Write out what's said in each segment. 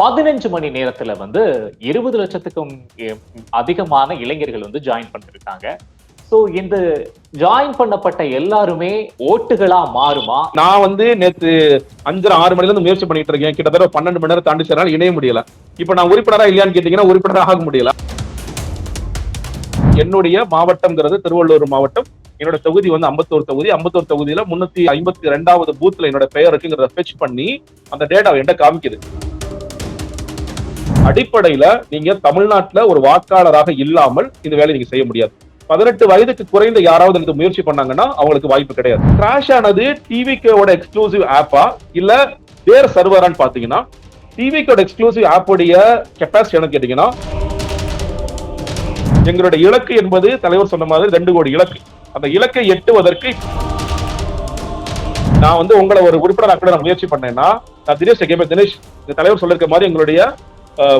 பதினஞ்சு மணி நேரத்துல வந்து இருபது லட்சத்துக்கும் அதிகமான இளைஞர்கள் வந்து ஜாயின் பண்ணிருக்காங்க. ஸோ இந்த ஜாயின் பண்ணப்பட்ட எல்லாருமே ஓட்டுகளா மாறுமா? நான் வந்து நேத்து அஞ்சரை ஆறு மணில இருந்து முயற்சி பண்ணிட்டு இருக்கேன். கிட்டத்தட்ட பன்னெண்டு மணி நேரம் தாண்டி சேரனால இணைய முடியல. இப்ப நான் உறுப்பினரா இல்லையான்னு கேட்டீங்கன்னா உறுப்பினராக ஆக முடியல. என்னுடைய மாவட்டம்ங்கிறது திருவள்ளூர் மாவட்டம். என்னோட தொகுதி வந்து ஐம்பத்தோரு தொகுதி. ஐம்பத்தோரு தொகுதியில முன்னூத்தி ஐம்பத்தி ரெண்டாவது பூத்ல என்னோட பெயர் இருக்குங்கிறத ஃபெச் பண்ணி அந்த டேட்டா என்கிட்ட காமிக்குது. அடிப்படையில நீங்க தமிழ்நாட்டுல ஒரு வாக்காளராக இல்லாமல் இந்த வேலையை நீங்க செய்ய முடியாது. பதினெட்டு வயதுக்கு குறைந்த யாராவது இந்த முயற்சி பண்ணாங்கன்னா அவங்களுக்கு வாய்ப்பு கிடையாது. கிராஷ் ஆனது டிவிக்கோட எக்ஸ்க்ளூசிவ் ஆப்பா இல்ல வேற சர்வரான்னு பாத்தீங்கன்னா டிவிக்கோட எக்ஸ்க்ளூசிவ் ஆப்போடைய கெப்பாசிட்டி என்ன கேட்டீங்கன்னா எங்களுடைய இலக்கு என்பது தலைவர் சொன்ன மாதிரி ரெண்டு கோடி இலக்கு. அந்த இலக்கை எட்டுவதற்கு நான் வந்து உங்களை ஒரு உறுப்பினர் கூட நான் முயற்சி பண்ணேன்னா நான் தினேஷ் கேட்பேன் தினேஷ். இந்த தலைவர் சொல்லிருக்க மாதிரி எங்களுடைய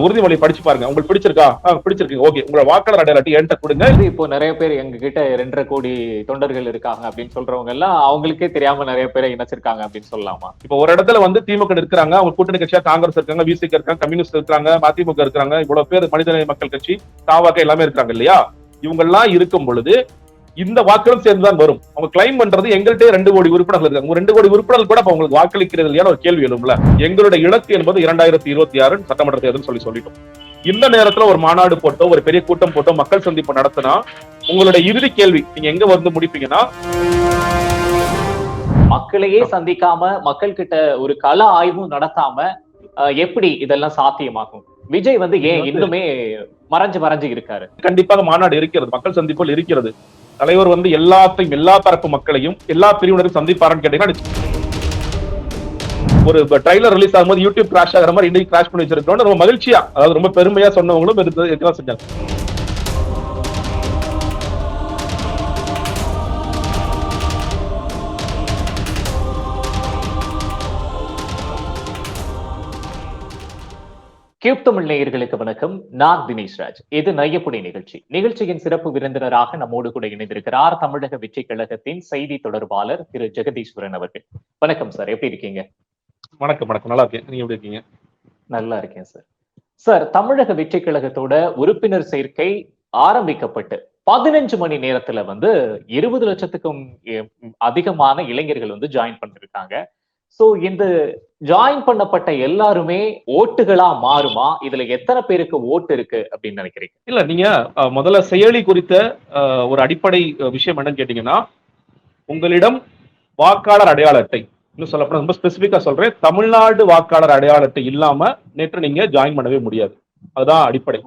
உறுதிமொழி படிச்சு பாருங்க. உங்களுக்கு பிடிச்சிருக்கா? பிடிச்சிருக்கு ஓகே. உங்களை வாக்காளர் அடையாளத்தை என்கிட்ட கொடுங்க. இப்போ நிறைய பேர் எங்க கிட்ட ரெண்டரை கோடி தொண்டர்கள் இருக்காங்க அப்படின்னு சொல்றவங்க எல்லாம் அவங்களுக்கே தெரியாம நிறைய பேரை இணைச்சிருக்காங்க அப்படின்னு சொல்லலாமா? இப்ப ஒரு இடத்துல வந்து திமுக இருக்கிறாங்க அவங்க கூட்டணி கட்சியா காங்கிரஸ் இருக்காங்க விசிக இருக்காங்க கம்யூனிஸ்ட் இருக்காங்க மதிமுக இருக்காங்க. இவ்வளவு பேர் மனிதநேய மக்கள் கட்சி தாவாக்க எல்லாமே இருக்காங்க இல்லையா? இவங்க எல்லாம் இருக்கும் பொழுது இந்த வாக்குகளும் சேர்ந்துதான் வரும். அவங்க கிளைம் பண்றது எங்கள்கிட்ட ரெண்டு கோடி உறுப்பினர்கள் இருக்காங்க. ரெண்டு கோடி உறுப்பினர்கள் கூட அப்ப அவங்களுக்கு வாக்களிக்கிறது இல்லையான ஒரு கேள்வி எழும்ல எங்களுடைய இலக்கு என்பது இரண்டாயிரத்தி இருபத்தி ஆறு சட்டமன்ற தேர்தல் சொல்லி சொல்லிட்டோம். இந்த நேரத்துல ஒரு மாநாடு போட்டோ ஒரு பெரிய கூட்டம் போட்டோ மக்கள் சந்திப்பு நடத்தினா உங்களுடைய இறுதி கேள்வி நீங்க எங்க வந்து முடிப்பீங்கன்னா? மக்களையே சந்திக்காம மக்கள் கிட்ட ஒரு கள ஆய்வும் நடத்தாம எப்படி இதெல்லாம் சாத்தியமாகும்? விஜய் வந்து ஏன் இன்னுமே மறைஞ்சு மறைஞ்சு இருக்காரு. கண்டிப்பாக மாநாடு இருக்கிறது மக்கள் சந்திப்புகள் இருக்கிறது. தலைவர் வந்து எல்லாத்தையும் எல்லா தரப்பு மக்களையும் எல்லா பிரிவினரும் சந்திப்பாருன்னு கேட்டீங்கன்னா ஒரு ட்ரைலர் ரிலீஸ் ஆகும்போது யூடியூப் கிராஷ் ஆகிற மாதிரி இன்னைக்கு கிராஷ் பண்ணி வச்சிருக்கோம் ரொம்ப மகிழ்ச்சியா அதாவது ரொம்ப பெருமையா சொன்னவங்களும் இருக்கு செஞ்சாங்க. கியூப் தமிழ் நேயர்களுக்கு வணக்கம். நான் தினேஷ் ராஜ். இது நையப்புடி நிகழ்ச்சி. நிகழ்ச்சியின் சிறப்பு விருந்தினராக நம்மோடு கூட இணைந்திருக்கிறார் தமிழக வெற்றி கழகத்தின் செய்தி தொடர்பாளர் திரு ஜெகதீஸ்வரன் அவர்கள். வணக்கம் சார். எப்படி இருக்கீங்க? வணக்கம் வணக்கம். நல்லா இருக்கேன். நீங்க எப்படி இருக்கீங்க? நல்லா இருக்கேன் சார். சார் தமிழக வெற்றி கழகத்தோட உறுப்பினர் சேர்க்கை ஆரம்பிக்கப்பட்டு பதினஞ்சு மணி நேரத்துல வந்து இருபது லட்சத்துக்கும் அதிகமான இளைஞர்கள் வந்து ஜாயின் பண்ணிருக்காங்க. சோ இந்த ஜாயின் பண்ணப்பட்ட எல்லாருமே ஓட்டுகளா மாறுமா? இதுல எத்தனை பேருக்கு ஓட்டு இருக்கு அப்படின்னு நினைக்கிறீங்க? இல்ல நீங்க முதல்ல செயலி குறித்த ஒரு அடிப்படை விஷயம் என்னன்னு கேட்டீங்கன்னா உங்களிடம் வாக்காளர் அடையாள அட்டை இன்னும் சொல்லப்போனா ரொம்ப ஸ்பெசிபிக்கா சொல்றேன் தமிழ்நாடு வாக்காளர் அடையாள அட்டை இல்லாம நேற்று நீங்க ஜாயின் பண்ணவே முடியாது. அதுதான் அடிப்படை.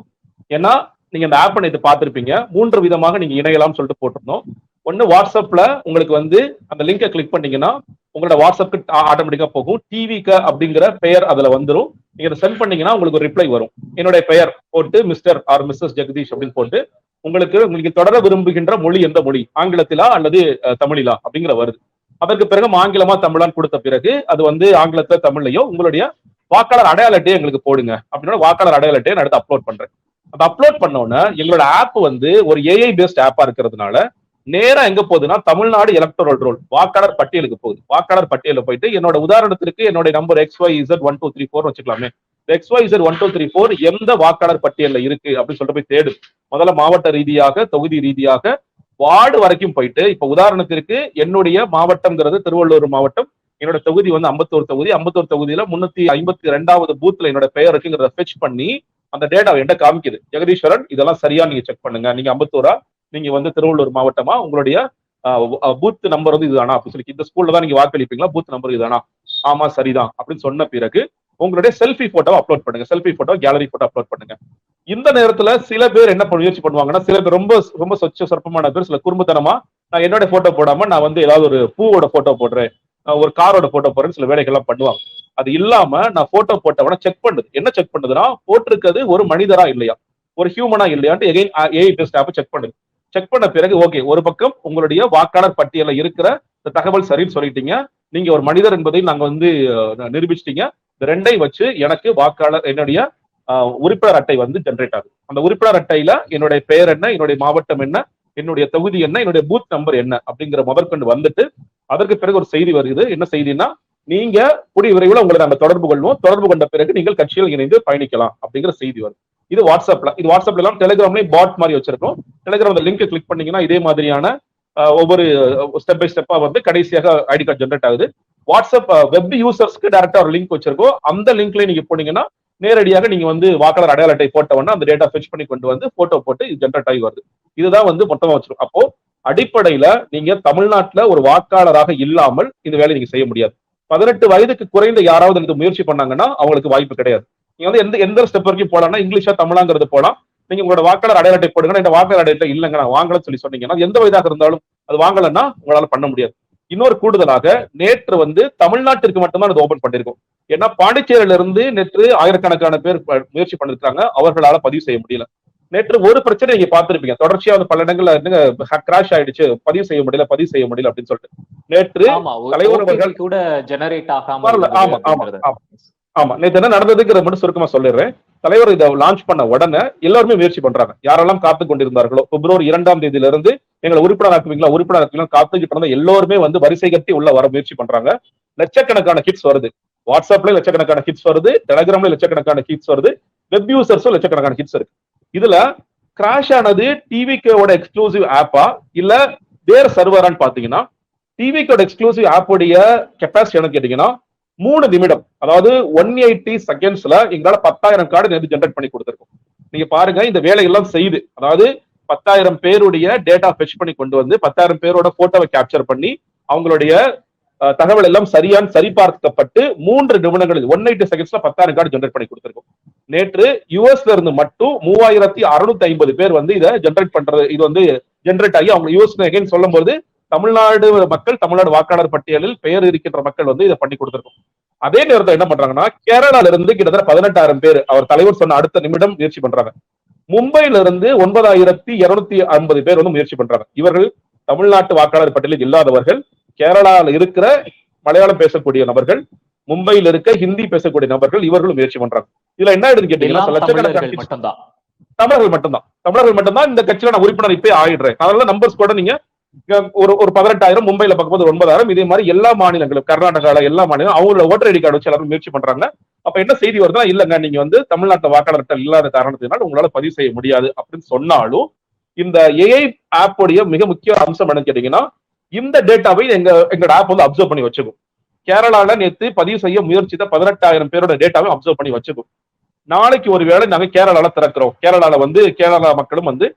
ஏன்னா நீங்க அந்த ஆப்பை நேற்று பார்த்துருப்பீங்க மூன்று விதமாக நீங்க இணையலாம்னு சொல்லிட்டு போட்டிருந்தோம். ஒன்னு வாட்ஸ்அப்ல உங்களுக்கு வந்து அந்த லிங்கை கிளிக் பண்ணீங்கன்னா உங்களோட வாட்ஸ்அப்க்கு ஆட்டோமேட்டிக்கா போகும். டிவிக்க அப்படிங்கிற பெயர் அதுல வந்துடும் நீங்க அதை சென்ட் பண்ணீங்கன்னா உங்களுக்கு ஒரு ரிப்ளை வரும். என்னுடைய பெயர் போட்டு மிஸ்டர் ஆர் மிஸ்ஸஸ் ஜெகதீஷ் அப்படின்னு போட்டு உங்களுக்கு உங்களுக்கு தொடர விரும்புகின்ற மொழி எந்த மொழி? ஆங்கிலத்திலா அல்லது தமிழிலா அப்படிங்கிற வருது. அதற்கு பிறகு ஆங்கிலமா தமிழான்னு கொடுத்த பிறகு அது வந்து ஆங்கிலத்துல தமிழ்லையோ உங்களுடைய வாக்காளர் அடையாள அட்டையை எங்களுக்கு போடுங்க. அப்படின்னா வாக்காளர் அடையாள அட்டையை நான் எடுத்து அப்லோட் பண்றேன். அதை அப்லோட் பண்ண உடனே எங்களோட ஆப் வந்து ஒரு ஏஐ பேஸ்ட் ஆப்பா இருக்கிறதுனால நேரம் எங்க போகுதுன்னா தமிழ்நாடு எலக்டோரல் ரோல் வாக்காளர் பட்டியலுக்கு போகுது. வாக்காளர் பட்டியலில் போயிட்டு என்னோட உதாரணத்திற்கு என்னோட number X Y Z one two three four வச்சுக்கலாமே. X Y Z one two three four எந்த வாக்காளர் பட்டியலில் இருக்கு அப்படின்னு சொல்லிட்டு போய் தேடு. முதல்ல மாவட்ட ரீதியாக தொகுதி ரீதியாக வார்டு வரைக்கும் போயிட்டு இப்ப உதாரணத்திற்கு என்னுடைய மாவட்டம்ங்கிறது திருவள்ளூர் மாவட்டம். என்னோட தொகுதி வந்து அம்பத்தூர் தொகுதி. அம்பத்தூர் தொகுதியில முன்னூத்தி ஐம்பத்தி ரெண்டாவது பூத்ல என்னோட பெயர் இருக்குங்கிறத ஃபெச் பண்ணி அந்த டேட்டா என்கிட்ட காமிக்குது. ஜெகதீஸ்வரன் இதெல்லாம் சரியா நீங்க செக் பண்ணுங்க. நீங்க ஐம்பத்தோரா நீங்க வந்து திருவள்ளூர் மாவட்டமா உங்களுடைய பூத் நம்பர் வந்து இதுதானா? அப்படின்னு சொல்லி இந்த ஸ்கூல்ல தான் நீங்க வாக்களிப்பீங்களா? பூத் நம்பர் இதுதானா? ஆமா சரிதான். அப்படின்னு சொன்ன பிறகு உங்களுடைய செல்ஃபி போட்டோ அப்லோட் பண்ணுங்க. Selfie photo gallery photo upload பண்ணுங்க. இந்த நேரத்துல சில பேர் என்ன பண்ண முயற்சி பண்ணுவாங்கன்னா சில பேர் ரொம்ப ரொம்ப சொச்ச சொற்பமான பேர் சில குறும்புத்தனமா நான் என்னோட போட்டோ போடாம நான் வந்து ஏதாவது ஒரு பூவோட போட்டோ போடுறேன் ஒரு காரோட போட்டோ போடுறேன்னு சில வேலைகள்லாம் பண்ணுவாங்க. அது இல்லாம நான் போட்டோ போட்டவன செக் பண்ணுது. என்ன செக் பண்ணுதுன்னா போட்டிருக்கிறது ஒரு மனிதரா இல்லையா? ஒரு ஹியூமனா இல்லையான்ட்டு again AI best app check பண்ணுது. செக் பண்ண பிறகு ஓகே ஒரு பக்கம் உங்களுடைய வாக்காளர் பட்டியல இருக்கிற இந்த தகவல் சரின்னு சொல்லிட்டீங்க. நீங்க ஒரு மனிதர் என்பதை நாங்க வந்து நிரூபிச்சிட்டீங்க. இந்த ரெண்டையும் வச்சு எனக்கு வாக்காளர் என்னுடைய உறுப்பினர் அட்டை வந்து ஜென்ரேட் ஆகுது. அந்த உறுப்பினர் அட்டையில என்னுடைய பெயர் என்ன என்னுடைய மாவட்டம் என்ன என்னுடைய தொகுதி என்ன என்னுடைய பூத் நம்பர் என்ன அப்படிங்கிற முதற்கொண்டு வந்துட்டு அதற்கு பிறகு ஒரு செய்தி வருது என்ன செய்தின்னா நீங்க கூடிய விரைவில் உங்களை நாங்கள் தொடர்பு கொள்வோம். தொடர்பு கொண்ட பிறகு நீங்கள் கட்சியில் இணைந்து பயணிக்கலாம் அப்படிங்கிற செய்தி வரும் இது வாட்ஸ்அப்ல. இது வாட்ஸ்அப்ல எல்லாம் டெலிகிராம்லயும் பாட் மாதிரி வச்சிருக்கோம். டெலிகிராம் லிங்க் கிளிக் பண்ணீங்கன்னா இதே மாதிரியான ஒவ்வொரு ஸ்டெப் பை ஸ்டெப்பா வந்து கடைசியாக ஐடி கார்டு ஜென்ரேட் ஆகுது. வாட்ஸ்அப் வெப் யூசர்ஸ்க்கு டேரக்டா ஒரு லிங்க் வச்சிருக்கோம். அந்த லிங்க்ல நீங்க போனீங்கன்னா நேரடியாக நீங்க வந்து வாக்காளர் அடையாள அட்டை போட்டவொன்னா அந்த டேட்டா ஃபெச் பண்ணி கொண்டு வந்து போட்டோ போட்டு இது ஜென்ரேட் ஆகி வருது. இதுதான் வந்து மொத்தமா வச்சிருக்கோம். அப்போ அடிப்படையில நீங்க தமிழ்நாட்டுல ஒரு வாக்காளராக இல்லாமல் இந்த வேலையை நீங்க செய்ய முடியாது. பதினெட்டு வயதுக்கு குறைந்த யாராவது இந்த முயற்சி பண்ணாங்கன்னா அவங்களுக்கு வாய்ப்பு கிடையாது. நீங்க வந்து எந்த எந்த ஸ்டெப் வரைக்கும் போலாம்னா இங்கிலீஷா தமிழாங்கிறது போலாம். நீங்க உங்களோட வாக்காளர் அடையாள அட்டை போடுங்க. இந்த வாக்காளர் அடையாள இல்லைங்க நான் வாங்கலன்னு சொல்லி சொன்னீங்கன்னா எந்த வயதாக இருந்தாலும் அது வாங்கலைன்னா உங்களால பண்ண முடியாது. இன்னொரு கூடுதலாக நேற்று வந்து தமிழ்நாட்டிற்கு மட்டும்தான் இது ஓபன் பண்ணிருக்கோம். ஏன்னா பாண்டிச்சேரியில இருந்து நேற்று ஆயிரக்கணக்கான பேர் முயற்சி பண்ணிருக்காங்க அவர்களால பதிவு செய்ய முடியல. நேற்று ஒரு பிரச்சனை நீங்க பார்த்திருப்பீங்க. தொடர்ச்சியா வந்து பல இடங்கள்ல கிராஷ் ஆயிடுச்சு. பதிவு செய்ய முடியல பதிவு செய்ய முடியல அப்படின்னு சொல்லிட்டு. நேற்று தலைவர் கூட ஜெனரேட் ஆகாம ஆமா, ஆமா. ஆமா. நேற்று என்ன நடந்ததுங்கிறத மட்டும் சுருக்கமா சொல்லிடுறேன். தலைவர் இதை லான்ச் பண்ண உடனே எல்லாருமே முயற்சி பண்றாங்க. யாரெல்லாம் காத்து கொண்டிருந்தார்களோ பிப்ரவரி இரண்டாம் தேதியில இருந்து எங்களை உறுப்பினர் ஆக்குவீங்களா உறுப்பினர் ஆக்குவீங்களா காத்துக்கிட்டு இருந்த எல்லோருமே வந்து வரிசை கட்டி உள்ள வர முயற்சி பண்றாங்க. லட்சக்கணக்கான கிட்ஸ் வருது. வாட்ஸ்அப்ல லட்சக்கணக்கான கிட்ஸ் வருது. டெலிகிராம்ல லட்சக்கணக்கான கிட்ஸ் வருது. வெப் யூசர்ஸும் லட்சக்கணக்கான கிட்ஸ் இருக்கு. இதுல கிராஷ் ஆனது டிவிக்கோட எக்ஸ்க்ளூசிவ் ஆப்பா இல்ல வேற சர்வரான்னு பாத்தீங்கன்னா டிவிக்கோட எக்ஸ்க்ளூசிவ் ஆப்போடைய கெப்பாசிட்டி என்ன கேட்டீங்கன்னா மூணு நிமிடம் அதாவது ஒன் எயிட்டி செகண்ட்ஸ்ல எங்களால பத்தாயிரம் கார்டு நேற்று ஜென்ரேட் பண்ணி கொடுத்துருக்கோம். நீங்க பாருங்க இந்த வேலையெல்லாம் செய்து அதாவது பத்தாயிரம் பேருடைய டேட்டா ஃபெச் பண்ணி கொண்டு வந்து பத்தாயிரம் பேரோட போட்டோவை கேப்சர் பண்ணி அவங்களுடைய தகவல் எல்லாம் சரியான சரிபார்க்கப்பட்டு மூன்று நிமிடங்களில் ஒன் எயிட்டி செகண்ட்ஸ்ல பத்தாயிரம் கார்டு ஜென்ரேட் பண்ணி கொடுத்துருக்கோம். நேற்று யூஎஸ்ல இருந்து மட்டும் மூவாயிரத்தி அறுநூத்தி ஐம்பது பேர் வந்து இதை ஜென்ரேட் பண்றது இது வந்து ஜென்ரேட் ஆகி அவங்க யூஎஸ் எகைன் சொல்லும்போது தமிழ்நாடு மக்கள் தமிழ்நாடு வாக்காளர் பட்டியலில் பெயர் இருக்கின்ற மக்கள் வந்து இதை பண்ணி கொடுத்திருக்கோம். அதே நேரத்தில் என்ன பண்றாங்கன்னா கேரளால இருந்து கிட்டத்தட்ட பதினெட்டாயிரம் பேர் அவர் தலைவர் சொன்ன அடுத்த நிமிடம் முயற்சி பண்றாங்க. மும்பையில இருந்து ஒன்பதாயிரத்தி இருநூத்தி ஐம்பது பேர் வந்து முயற்சி பண்றாங்க. இவர்கள் தமிழ்நாட்டு வாக்காளர் பட்டியலில் இல்லாதவர்கள் கேரளால இருக்கிற மலையாளம் பேசக்கூடிய நபர்கள் மும்பையில் இருக்க ஹிந்தி பேசக்கூடிய நபர்கள் இவர்களும் முயற்சி பண்றாங்க. இதுல என்ன ஆயிடுது கேட்டீங்கன்னா தமிழர்கள் மட்டும்தான். தமிழர்கள் மட்டும்தான். இந்த கட்சியில நான் உறுப்பினர் இப்பே ஆயிடுறேன். அதனால நம்பர்ஸ் கூட நீங்க ஒரு ஒரு பதினெட்டாயிரம் மும்பைல பார்க்கும்போது ஒன்பதாயிரம். இதே மாதிரி எல்லா மாநிலங்களும் கர்நாடகால எல்லா மாநிலம் அவங்களோட ஓட்டர் ஐடி கார்டு வச்சு எல்லாரும் முயற்சி பண்றாங்க. அப்ப என்ன செய்தி வருதுன்னா இல்லங்க நீங்க வந்து தமிழ்நாட்டு வாக்காளர்கள் இல்லாத காரணத்தினால் உங்களால பதிவு செய்ய முடியாது அப்படின்னு சொன்னாலும் இந்த ஏஐ ஆப்போடைய மிக முக்கிய அம்சம் என்னன்னு கேட்டீங்கன்னா இந்த டேட்டாவை எங்க எங்களோட ஆப் வந்து அப்சர்வ் பண்ணி வச்சுக்கும். கேரளால நேத்து பதிவு செய்ய முயற்சித்த பதினெட்டாயிரம் பேரோட டேட்டாவை அப்சர்வ் பண்ணி வச்சுக்கும். நாளைக்கு ஒருவேளை நாங்க கேரளால திறக்கிறோம். கேரளால வந்து கேரளா மக்களும் வந்து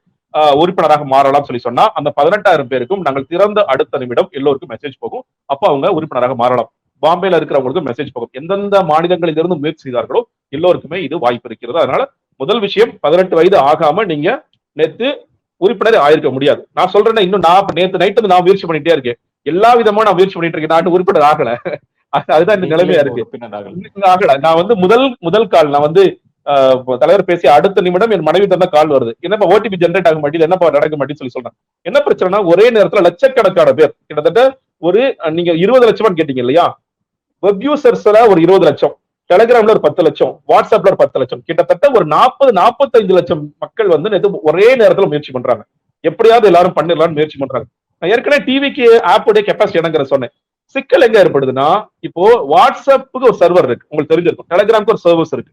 உறுப்பினராக மாறலாம் சொல்லி சொன்னா அந்த பதினெட்டாயிரம் பேருக்கும் நாங்கள் திறந்த அடுத்த நிமிடம் எல்லோருக்கும் மெசேஜ் போகும். அப்ப அவங்க உறுப்பினராக மாறலாம். பாம்பேல இருக்கிறவங்களுக்கும் மெசேஜ் போகும். எந்தெந்த மாநிலங்களில் இருந்து முயற்சி செய்தார்களோ எல்லோருக்குமே இது வாய்ப்பு இருக்கிறது. அதனால முதல் விஷயம் பதினெட்டு வயது ஆகாம நீங்க நேத்து உறுப்பினர் ஆயிருக்க முடியாது. நான் சொல்றேன்னா இன்னும் நான் நேத்து நைட்டு நான் முயற்சி பண்ணிட்டே இருக்கேன். எல்லா விதமா நான் முயற்சி பண்ணிட்டு இருக்கேன். நான் உறுப்பினர் ஆகல. அது- அதுதான் இந்த நிலைமையா இருக்கு. ஆகல. நான் வந்து முதல் முதல் கால் நான் வந்து தலைவர் பேசி அடுத்த நிமிடம் என் மனைவி தந்த கால் வருது. என்னப்பா ஓடிபி ஜென்ரேட் ஆக மாட்டேங்குது என்னப்பா நடக்க மாட்டேன்னு சொல்லி சொல்றாங்க. என்ன பிரச்சனைனா ஒரே நேரத்துல லட்சக்கணக்கான பேர் கிட்டத்தட்ட ஒரு நீங்க இருபது லட்சமான்னு கேட்டீங்க இல்லையா? வெப் யூசர்ஸ்ல ஒரு இருபது லட்சம் டெலிகிராம்ல ஒரு பத்து லட்சம் வாட்ஸ்அப்ல ஒரு பத்து லட்சம் கிட்டத்தட்ட ஒரு நாற்பது நாற்பத்தஞ்சு லட்சம் மக்கள் வந்து ஒரே நேரத்துல முயற்சி பண்றாங்க. எப்படியாவது எல்லாரும் பண்ணிடலாம்னு முயற்சி பண்றாங்க. நான் ஏற்கனவே டிவிக்கு ஆப்போடைய கெப்பாசிட்டி என்னங்கிற சொன்னேன். சிக்கல் எங்க ஏற்படுதுன்னா இப்போ வாட்ஸ்அப்புக்கு ஒரு சர்வர் இருக்கு உங்களுக்கு தெரிஞ்சிருக்கும். டெலிகிராமுக்கு ஒரு சர்வஸ் இருக்கு.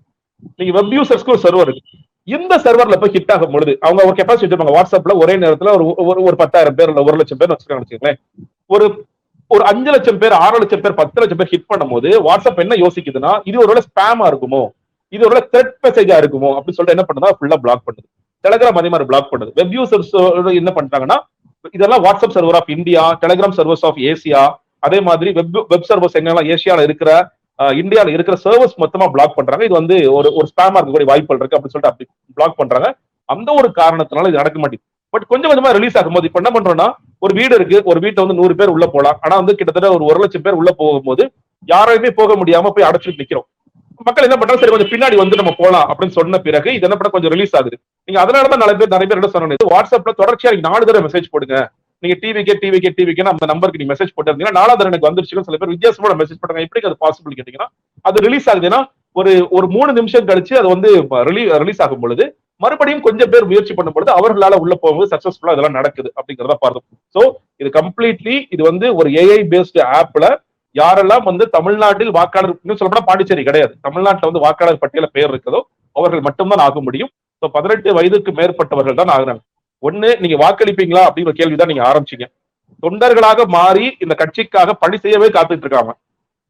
நீங்க வெப் யூசர்ஸ்க்கு ஒரு சர்வர் இருக்கு. இந்த சர்வர்ல போய் ஹிட் ஆகும் பொழுது அவங்க ஒரு கெப்பாசிட்டி வச்சிருப்பாங்க. வாட்ஸ்அப்ல ஒரே நேரத்துல ஒரு ஒரு ஒரு பத்தாயிரம் பேர் இல்ல ஒரு லட்சம் பேர் வச்சிருக்காங்க வச்சுக்கோங்களேன். ஒரு ஒரு அஞ்சு லட்சம் பேர் ஆறு லட்சம் பேர் பத்து லட்சம் பேர் ஹிட் பண்ணும்போது வாட்ஸ்அப் என்ன யோசிக்குதுன்னா இது ஒருவேளை ஸ்பேமா இருக்குமோ? இது ஒருவேளை த்ரெட் மெசேஜா இருக்குமோ? அப்படின்னு சொல்லிட்டு என்ன பண்ணுதா ஃபுல்லா பிளாக் பண்ணுது. டெலகிராம் அதே மாதிரி பிளாக் பண்ணுது. வெப் யூசர்ஸ் என்ன பண்றாங்கன்னா இதெல்லாம் WhatsApp server of India Telegram servers of Asia அதே மாதிரி வெப் வெப் சர்வர்ஸ் எங்கெல்லாம் ஏசியால இருக்கிற அஹ், இந்தியால இருக்கிற சர்வஸ் மொத்தமா பிளாக் பண்றாங்க. இது வந்து ஒரு ஒரு ஸ்பேமா இருக்கக்கூடிய வாய்ப்புகள் இருக்கு அப்படின்னு சொல்லிட்டு அப்படி பிளாக் பண்றாங்க. அந்த ஒரு காரணத்தினால இது நடக்க மாட்டேங்குது. பட் கொஞ்சம் கொஞ்சமா ரிலீஸ் ஆகும்போது இப்ப என்ன பண்றோம்னா ஒரு வீடு இருக்கு ஒரு வீட்டை வந்து நூறு பேர் உள்ள போலாம். ஆனா வந்து கிட்டத்தட்ட ஒரு ஒரு லட்சம் பேர் உள்ள போகும்போது யாரையுமே போக முடியாம போய் அடைச்சிட்டு நிக்கிறோம். மக்கள் என்ன பண்றாங்க? சரி கொஞ்சம் பின்னாடி வந்து நம்ம போலாம் அப்படின்னு சொன்ன பிறகு இது என்ன பண்ண கொஞ்சம் ரிலீஸ் ஆகுது. நீங்க அதனாலதான் நிறைய பேர் நிறைய பேர் என்ன சொன்னது வாட்ஸ்அப்ல தொடர்ச்சியா நாலு தடவை மெசேஜ் போடுங்க. நீங்க டிவிக்கே டிவிக்கே டிவிக்கே அந்த நம்பருக்கு நீங்க மெசேஜ் போட்டிருந்தீங்கன்னா நாலாவது எனக்கு வந்துருச்சுன்னு சில பேர் வித்தியாசமான மெசேஜ் போட்டாங்க. எப்படி அது பாசிபிள் கேட்டீங்கன்னா அது ரிலீஸ் ஆகுதுன்னா ஒரு ஒரு மூணு நிமிஷம் கழிச்சு அது வந்து ரிலீஸ் ஆகும் பொழுது மறுபடியும் கொஞ்சம் பேர் முயற்சி பண்ணும் பொழுது அவர்களால உள்ள போகும்போது சக்சஸ்ஃபுல்லா இதெல்லாம் நடக்குது அப்படிங்கிறத பார்த்தோம் சோ இது கம்ப்ளீட்லி இது வந்து ஒரு ஏஐ பேஸ்டு ஆப்ல யாரெல்லாம் வந்து தமிழ்நாட்டில் வாக்காளர் இன்னும் சொல்லப்போனா பாண்டிச்சேரி கிடையாது. தமிழ்நாட்டில் வந்து வாக்காளர் பட்டியல பெயர் இருக்கதோ அவர்கள் மட்டும்தான் ஆக முடியும். ஸோ பதினெட்டு வயதுக்கு மேற்பட்டவர்கள் தான் ஆகுறாங்க. ஒண்ணு நீங்க வாக்களிப்பீங்களா அப்படிங்கிற கேள்விதான் நீங்க ஆரம்பிச்சீங்க. தொண்டர்களாக மாறி இந்த கட்சிக்காக பணி செய்யவே காத்துட்டு இருக்காங்க.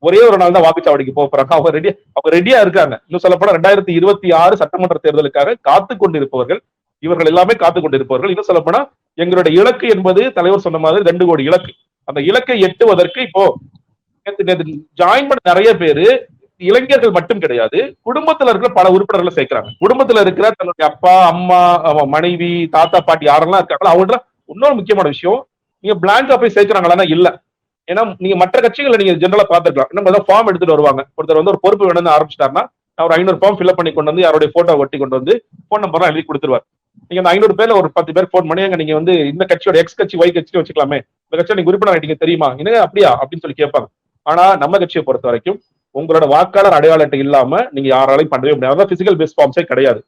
ஒரே ஒரு நாள் தான் வாக்குச்சாவடிக்கு போறாங்க. அவங்க ரெடியா அவங்க ரெடியா இருக்காங்க. இன்னும் சொல்லப்போனா ரெண்டாயிரத்தி இருபத்தி ஆறு சட்டமன்ற தேர்தலுக்காக காத்து கொண்டிருப்பவர்கள் இவர்கள் எல்லாமே காத்து கொண்டிருப்பவர்கள். இன்னும் சொல்லப்போனா எங்களுடைய இலக்கு என்பது தலைவர் சொன்ன மாதிரி ரெண்டு கோடி இலக்கு. அந்த இலக்கை எட்டுவதற்கு இப்போ ஜாயின் பண்ண நிறைய பேரு இளைஞர்கள் மட்டும் கிடையாது குடும்பத்துல இருக்கிற பல உறுப்பினர்களை சேர்க்கிறாங்க. குடும்பத்துல இருக்கிற தன்னுடைய அப்பா அம்மா மனைவி தாத்தா பாட்டி யாரெல்லாம் இருக்காங்களோ அவங்க இன்னொரு முக்கியமான விஷயம் நீங்க பிளாங்கா போய் சேர்க்கிறாங்களான்னா இல்ல. ஏன்னா நீங்க மற்ற கட்சிகளை நீங்க ஜெனரலா பாத்துக்கலாம் இன்னும் ஃபார்ம் எடுத்துட்டு வருவாங்க. ஒருத்தர் வந்து ஒரு பொறுப்பு வேணும்னு ஆரம்பிச்சிட்டாருன்னா அவர் ஐநூறு ஃபார்ம் ஃபில்அப் பண்ணி கொண்டு வந்து யாருடைய போட்டோ ஒட்டி கொண்டு வந்து போன் நம்பர் எழுதி கொடுத்துருவார். நீங்க அந்த ஐநூறு பேர்ல ஒரு பத்து பேர் போன் பண்ணி நீங்க வந்து இந்த கட்சியோட எக்ஸ் கட்சி ஒய் கட்சி வச்சுக்கலாமே. இந்த கட்சியோட நீங்க உறுப்பினர் ஆயிட்டீங்க தெரியுமா? என்ன அப்படியா? அப்படின்னு சொல்லி கேட்பாங்க. ஆனா நம்ம கட்சியை பொறுத்த வரைக்கும் உங்களோட வாக்காளர் அடையாள அட்டை இல்லாம நீங்க யாராலையும் பண்ணவே முடியாது. பிசிக்கல் பேஸ் ஃபார்ம்ஸே கிடையாது.